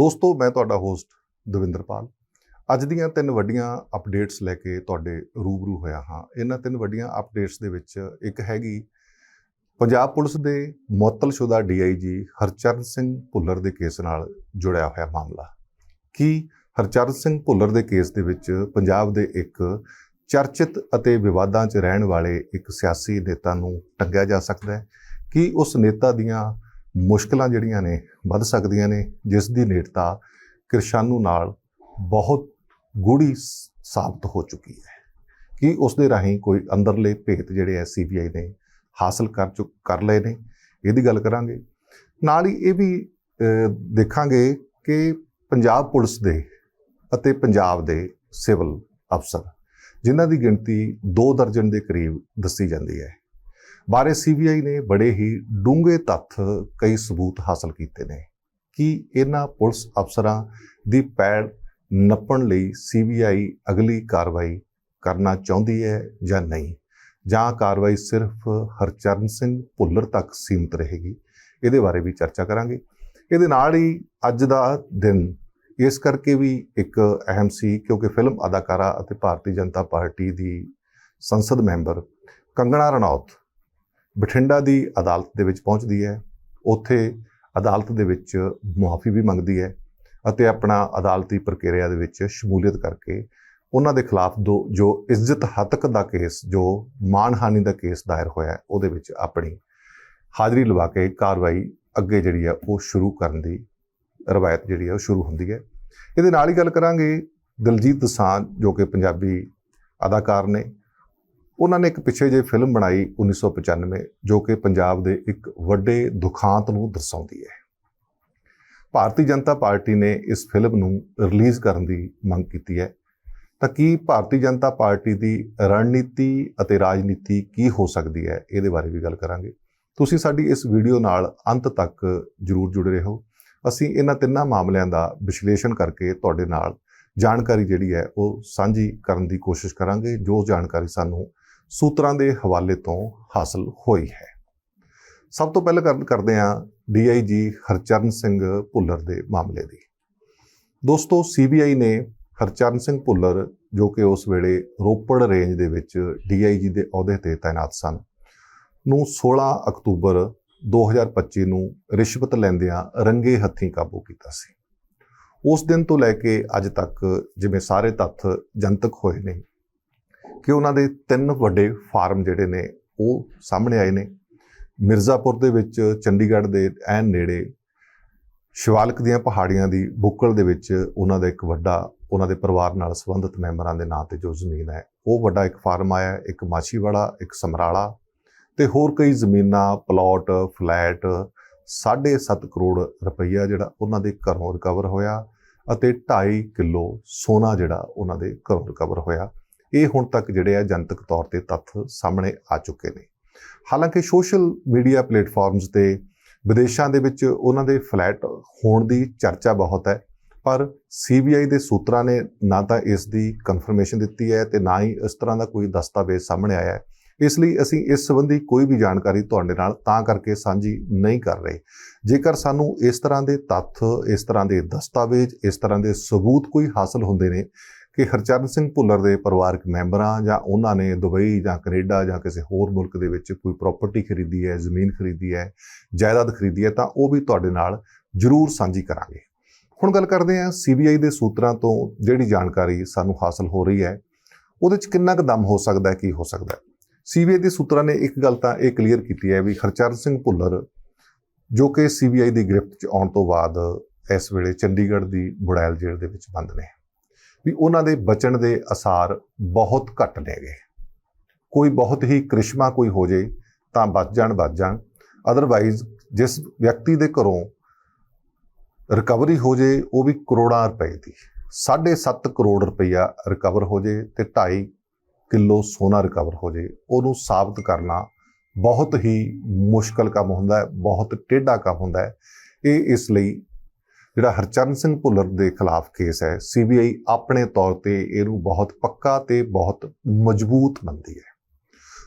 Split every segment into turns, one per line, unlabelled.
ਦੋਸਤੋ, ਮੈਂ ਤੁਹਾਡਾ ਹੋਸਟ ਦਵਿੰਦਰਪਾਲ। ਅੱਜ ਦੀਆਂ ਤਿੰਨ ਵੱਡੀਆਂ ਅਪਡੇਟਸ ਲੈ ਕੇ ਤੁਹਾਡੇ ਰੂਬਰੂ ਹੋਇਆ ਹਾਂ। ਇਹਨਾਂ ਤਿੰਨ ਵੱਡੀਆਂ ਅਪਡੇਟਸ ਦੇ ਵਿੱਚ ਇੱਕ ਹੈਗੀ ਪੰਜਾਬ ਪੁਲਿਸ ਦੇ ਮੁਅੱਤਲਸ਼ੁਦਾ ਡੀਆਈਜੀ ਹਰਚਰਨ ਸਿੰਘ ਭੁੱਲਰ ਦੇ ਕੇਸ ਨਾਲ ਜੁੜਿਆ ਹੋਇਆ ਮਾਮਲਾ। ਕੀ ਹਰਚਰਨ ਸਿੰਘ ਭੁੱਲਰ ਦੇ ਕੇਸ ਦੇ ਵਿੱਚ ਪੰਜਾਬ ਦੇ ਇੱਕ ਚਰਚਿਤ ਅਤੇ ਵਿਵਾਦਾਂ 'ਚ ਰਹਿਣ ਵਾਲੇ ਇੱਕ ਸਿਆਸੀ ਨੇਤਾ ਨੂੰ ਟੰਗਿਆ ਜਾ ਸਕਦਾ ਹੈ? ਕੀ ਉਸ ਨੇਤਾ ਦੀਆਂ ਮੁਸ਼ਕਲਾਂ ਜਿਹੜੀਆਂ ਨੇ ਵੱਧ ਸਕਦੀਆਂ ਨੇ, ਜਿਸ ਦੀ ਨੇੜਤਾ ਕਿਰਸ਼ਾਨੂ ਨਾਲ ਬਹੁਤ ਗੂੜੀ ਸਾਬਤ ਹੋ ਚੁੱਕੀ ਹੈ। ਕਿ ਉਸ ਦੇ ਰਾਹੀਂ ਕੋਈ ਅੰਦਰਲੇ ਭੇਤ ਜਿਹੜੇ ਐ ਸੀਬੀਆਈ ਨੇ ਹਾਸਲ ਕਰ ਚੁੱਕ, ਕਰ ਲਏ ਨੇ? ਇਹਦੀ ਗੱਲ ਕਰਾਂਗੇ। ਨਾਲ ਹੀ ਇਹ ਵੀ ਦੇਖਾਂਗੇ ਕਿ ਪੰਜਾਬ ਪੁਲਿਸ ਦੇ ਅਤੇ ਪੰਜਾਬ ਦੇ ਸਿਵਲ ਅਫਸਰ, ਜਿਨ੍ਹਾਂ ਦੀ ਗਿਣਤੀ 2 ਦਰਜਨ ਦੇ ਕਰੀਬ ਦੱਸੀ ਜਾਂਦੀ ਹੈ। ਬਾਰੇ ਸੀਬੀਆਈ ਨੇ ਬੜੇ ਹੀ ਡੂੰਘੇ ਤੱਥ ਕਈ ਸਬੂਤ ਹਾਸਲ ਕੀਤੇ ਨੇ ਕਿ ਇਹਨਾਂ ਪੁਲਿਸ ਅਫਸਰਾਂ ਦੀ ਪੈੜ ਨੱਪਣ ਲਈ ਸੀਬੀਆਈ ਅਗਲੀ ਕਾਰਵਾਈ ਕਰਨਾ ਚਾਹੁੰਦੀ ਹੈ ਜਾਂ ਨਹੀਂ, ਜਾਂ ਕਾਰਵਾਈ ਸਿਰਫ ਹਰਚਰਨ ਸਿੰਘ ਭੁੱਲਰ ਤੱਕ ਸੀਮਿਤ ਰਹੇਗੀ, ਇਹਦੇ ਬਾਰੇ ਵੀ ਚਰਚਾ ਕਰਾਂਗੇ। ਇਹਦੇ ਨਾਲ ਹੀ ਅੱਜ ਦਾ ਦਿਨ, ਇਸ ਕਰਕੇ ਵੀ ਇੱਕ ਅਹਿਮ ਸੀ ਕਿਉਂਕਿ ਫਿਲਮ ਅਦਾਕਾਰਾ ਅਤੇ ਭਾਰਤੀ ਜਨਤਾ ਪਾਰਟੀ ਦੀ ਸੰਸਦ ਮੈਂਬਰ ਕੰਗਣਾ ਰਣੌਤ ਬਠਿੰਡਾ ਦੀ ਅਦਾਲਤ ਦੇ ਵਿੱਚ ਪਹੁੰਚਦੀ ਹੈ। ਉੱਥੇ ਅਦਾਲਤ ਦੇ ਵਿੱਚ ਮੁਆਫੀ ਵੀ ਮੰਗਦੀ ਹੈ ਅਤੇ ਆਪਣਾ ਅਦਾਲਤੀ ਪ੍ਰਕਿਰਿਆ ਦੇ ਵਿੱਚ ਸ਼ਮੂਲੀਅਤ ਕਰਕੇ ਉਹਨਾਂ ਦੇ ਖਿਲਾਫ ਦੋ, ਜੋ ਇੱਜ਼ਤ ਹਤਕ ਦਾ ਕੇਸ, ਜੋ ਮਾਨਹਾਨੀ ਦਾ ਕੇਸ ਦਾਇਰ ਹੋਇਆ ਉਹਦੇ ਵਿੱਚ ਆਪਣੀ ਹਾਜ਼ਰੀ ਲਵਾ ਕੇ ਕਾਰਵਾਈ ਅੱਗੇ ਜਿਹੜੀ ਹੈ ਉਹ ਸ਼ੁਰੂ ਕਰਨ ਦੀ ਰਵਾਇਤ ਜਿਹੜੀ ਹੈ ਉਹ ਸ਼ੁਰੂ ਹੁੰਦੀ ਹੈ। ਇਹਦੇ ਨਾਲ ਹੀ ਗੱਲ ਕਰਾਂਗੇ। ਦਿਲਜੀਤ ਦਸਾਂਝ ਜੋ ਕਿ ਪੰਜਾਬੀ ਅਦਾਕਾਰ ਨੇ ਉਹਨਾਂ ਨੇ ਇੱਕ ਪਿੱਛੇ ਜੇ ਫਿਲਮ ਬਣਾਈ 1995 ਜੋ ਕਿ ਪੰਜਾਬ ਦੇ ਇੱਕ ਵੱਡੇ ਦੁਖਾਂਤ ਨੂੰ ਦਰਸਾਉਂਦੀ ਹੈ। ਭਾਰਤੀ ਜਨਤਾ ਪਾਰਟੀ ਨੇ ਇਸ ਫਿਲਮ ਨੂੰ ਰਿਲੀਜ਼ ਕਰਨ ਦੀ ਮੰਗ ਕੀਤੀ ਹੈ। ਤਾਂ ਕੀ ਭਾਰਤੀ ਜਨਤਾ ਪਾਰਟੀ ਦੀ ਰਣਨੀਤੀ ਅਤੇ ਰਾਜਨੀਤੀ ਕੀ ਹੋ ਸਕਦੀ ਹੈ? ਇਹਦੇ ਬਾਰੇ ਵੀ ਗੱਲ ਕਰਾਂਗੇ। ਤੁਸੀਂ ਸਾਡੀ ਇਸ ਵੀਡੀਓ ਨਾਲ ਅੰਤ ਤੱਕ ਜਰੂਰ ਜੁੜੇ ਰਹੋ। ਅਸੀਂ ਇਹਨਾਂ ਤਿੰਨਾਂ ਮਾਮਲਿਆਂ ਦਾ ਵਿਸ਼ਲੇਸ਼ਣ ਕਰਕੇ ਤੁਹਾਡੇ ਨਾਲ ਜਾਣਕਾਰੀ ਜਿਹੜੀ ਹੈ ਉਹ ਸਾਂਝੀ ਕਰਨ ਦੀ ਕੋਸ਼ਿਸ਼ ਕਰਾਂਗੇ। ਜੋ ਜਾਣਕਾਰੀ ਸਾਨੂੰ ਸੂਤਰਾਂ ਦੇ ਹਵਾਲੇ ਤੋਂ ਹਾਸਲ ਹੋਈ ਹੈ। ਸਭ ਤੋਂ ਪਹਿਲਾਂ ਗੱਲ ਕਰਦੇ ਹਾਂ ਡੀਆਈਜੀ ਹਰਚਰਨ ਸਿੰਘ ਭੁੱਲਰ ਦੇ ਮਾਮਲੇ ਦੀ। ਦੋਸਤੋ ਸੀਬੀਆਈ ਨੇ ਹਰਚਰਨ ਸਿੰਘ ਭੁੱਲਰ, ਜੋ ਕਿ ਉਸ ਵੇਲੇ ਰੋਪੜ ਰੇਂਜ ਦੇ ਵਿੱਚ ਡੀਆਈਜੀ ਦੇ ਅਹੁਦੇ ਤੇ ਤਾਇਨਾਤ ਸਨ, ਨੂੰ 16 ਅਕਤੂਬਰ 2025 ਨੂੰ ਰਿਸ਼ਵਤ ਲੈਂਦਿਆਂ ਰੰਗੇ ਹੱਥੀਂ ਕਾਬੂ ਕੀਤਾ ਸੀ। ਉਸ ਦਿਨ ਤੋਂ ਲੈ ਕੇ ਅੱਜ ਤੱਕ ਜਿਵੇਂ ਸਾਰੇ ਤੱਥ ਜਨਤਕ ਹੋਏ ਨੇ ਕਿ ਉਹਨਾਂ ਦੇ ਤਿੰਨ ਵੱਡੇ ਫਾਰਮ ਜਿਹੜੇ ਨੇ ਉਹ ਸਾਹਮਣੇ ਆਏ ਨੇ। ਮਿਰਜ਼ਾਪੁਰ ਦੇ ਵਿੱਚ ਚੰਡੀਗੜ੍ਹ ਦੇ ਐਨ ਨੇੜੇ ਸ਼ਿਵਾਲਕ ਦੀਆਂ ਪਹਾੜੀਆਂ ਦੀ ਬੁੱਕਲ ਦੇ ਵਿੱਚ ਉਹਨਾਂ ਦਾ ਇੱਕ ਵੱਡਾ ਉਹਨਾਂ ਦੇ ਪਰਿਵਾਰ ਨਾਲ ਸੰਬੰਧਿਤ ਮੈਂਬਰਾਂ ਦੇ ਨਾਂ ਤੇ ਜੋ ਜ਼ਮੀਨ ਹੈ ਉਹ ਵੱਡਾ ਇੱਕ ਫਾਰਮ ਆਇਆ ਹੈ, ਇੱਕ ਮਾਛੀਵਾੜਾ ਇੱਕ ਸਮਰਾਲਾ ਤੇ ਹੋਰ ਕਈ ਜ਼ਮੀਨਾਂ ਪਲਾਟ ਫਲੈਟ 7.5 ਕਰੋੜ ਰੁਪਈਆ ਜਿਹੜਾ ਉਹਨਾਂ ਦੇ ਘਰੋਂ ਰਿਕਵਰ ਹੋਇਆ ਅਤੇ 2.5 ਕਿਲੋ ਸੋਨਾ ਜਿਹੜਾ ਉਹਨਾਂ ਦੇ ਘਰੋਂ ਰਿਕਵਰ ਹੋਇਆ। ਇਹ ਹੁਣ ਤੱਕ ਜਿਹੜੇ ਆ ਜਨਤਕ ਤੌਰ ਤੇ ਤੱਥ ਸਾਹਮਣੇ ਆ ਚੁੱਕੇ ਨੇ। ਹਾਲਾਂਕਿ ਸੋਸ਼ਲ ਮੀਡੀਆ ਪਲੇਟਫਾਰਮਸ ਤੇ ਵਿਦੇਸ਼ਾਂ ਦੇ ਵਿੱਚ ਉਹਨਾਂ ਦੇ ਫਲੈਟ ਹੋਣ ਦੀ ਚਰਚਾ ਬਹੁਤ ਹੈ, ਪਰ ਸੀਬੀਆਈ ਦੇ ਸੂਤਰਾਂ ਨੇ ਨਾ ਤਾਂ ਇਸ ਦੀ ਕਨਫਰਮੇਸ਼ਨ ਦਿੱਤੀ ਹੈ ਤੇ ਨਾ ਹੀ ਇਸ ਤਰ੍ਹਾਂ ਦਾ ਕੋਈ ਦਸਤਾਵੇਜ਼ ਸਾਹਮਣੇ ਆਇਆ ਹੈ। ਇਸ ਲਈ ਅਸੀਂ ਇਸ ਸੰਬੰਧੀ ਕੋਈ ਵੀ ਜਾਣਕਾਰੀ ਤੁਹਾਡੇ ਨਾਲ ਤਾਂ ਕਰਕੇ ਸਾਂਝੀ ਨਹੀਂ ਕਰ ਰਹੇ। ਜੇਕਰ ਸਾਨੂੰ ਇਸ ਤਰ੍ਹਾਂ ਦੇ ਤੱਥ, ਇਸ ਤਰ੍ਹਾਂ ਦੇ ਦਸਤਾਵੇਜ਼, ਇਸ ਤਰ੍ਹਾਂ ਦੇ ਸਬੂਤ ਕੋਈ ਹਾਸਲ ਹੁੰਦੇ ਨੇ ਕਿ ਹਰਚਰਨ ਸਿੰਘ ਭੁੱਲਰ ਦੇ ਪਰਿਵਾਰਕ ਮੈਂਬਰਾਂ ਜਾਂ ਉਹਨਾਂ ਨੇ ਦੁਬਈ ਜਾਂ ਕੈਨੇਡਾ ਜਾਂ ਕਿਸੇ ਹੋਰ ਮੁਲਕ ਦੇ ਵਿੱਚ ਕੋਈ ਪ੍ਰਾਪਰਟੀ ਖਰੀਦੀ ਹੈ, ਜ਼ਮੀਨ ਖਰੀਦੀ ਹੈ, ਜਾਇਦਾਦ ਖਰੀਦੀ ਹੈ, ਤਾਂ ਉਹ ਵੀ ਤੁਹਾਡੇ ਨਾਲ ਜ਼ਰੂਰ ਸਾਂਝੀ ਕਰਾਂਗੇ। ਹੁਣ ਗੱਲ ਕਰਦੇ ਹਾਂ ਸੀਬੀਆਈ ਦੇ ਸੂਤਰਾਂ ਤੋਂ ਜਿਹੜੀ ਜਾਣਕਾਰੀ ਸਾਨੂੰ ਹਾਸਲ ਹੋ ਰਹੀ ਹੈ, ਉਹਦੇ ਚ ਕਿੰਨਾ ਕੁ ਦਮ ਹੋ ਸਕਦਾ ਹੈ, ਕੀ ਹੋ ਸਕਦਾ ਹੈ? ਸੀਬੀਆਈ ਦੇ ਸੂਤਰਾਂ ਨੇ ਇੱਕ ਗੱਲ ਤਾਂ ਇਹ ਕਲੀਅਰ ਕੀਤੀ ਹੈ ਵੀ ਹਰਚਰਨ ਸਿੰਘ ਭੁੱਲਰ ਜੋ ਕਿ ਸੀਬੀਆਈ ਦੀ ਗ੍ਰਿਫਤ ਚ ਆਉਣ ਤੋਂ ਬਾਅਦ ਇਸ ਵੇਲੇ ਚੰਡੀਗੜ੍ਹ ਦੀ ਬੁੜੈਲ ਜੇਲ੍ਹ ਦੇ ਵਿੱਚ ਬੰਦ ਨੇ। ਵੀ ਉਹਨਾਂ ਦੇ ਬਚਣ ਦੇ ਅਸਾਰ ਬਹੁਤ ਘੱਟ ਨੇਗੇ ਕੋਈ ਬਹੁਤ ਹੀ ਕ੍ਰਿਸ਼ਮਾ ਕੋਈ ਹੋ ਜੇ ਤਾਂ ਬਚ ਜਾਣ ਬਚ ਜਾਣ। ਅਦਰਵਾਈਜ਼ ਜਿਸ ਵਿਅਕਤੀ ਦੇ ਘਰੋਂ ਰਿਕਵਰੀ ਹੋ ਜੇ, ਉਹ ਵੀ ਕਰੋੜਾਂ ਰੁਪਏ ਦੀ। 7.5 ਕਰੋੜ ਰੁਪਈਆ ਰਿਕਵਰ ਹੋ ਜੇ ਤੇ 2.5 ਕਿਲੋ ਸੋਨਾ ਰਿਕਵਰ ਹੋ ਜੇ, ਉਹਨੂੰ ਸਾਬਤ ਕਰਨਾ ਬਹੁਤ ਹੀ ਮੁਸ਼ਕਲ ਕੰਮ ਹੁੰਦਾ ਹੈ, ਬਹੁਤ ਟੇਢਾ ਕੰਮ ਹੁੰਦਾ ਹੈ। ਇਹ ਇਸ ਲਈ ਜਿਹੜਾ ਹਰਚਰਨ ਸਿੰਘ ਭੁੱਲਰ ਦੇ ਖਿਲਾਫ ਕੇਸ ਹੈ ਸੀਬੀਆਈ ਆਪਣੇ ਤੌਰ ਤੇ ਇਹਨੂੰ ਬਹੁਤ ਪੱਕਾ ਤੇ ਬਹੁਤ ਮਜ਼ਬੂਤ ਮੰਨਦੀ ਹੈ।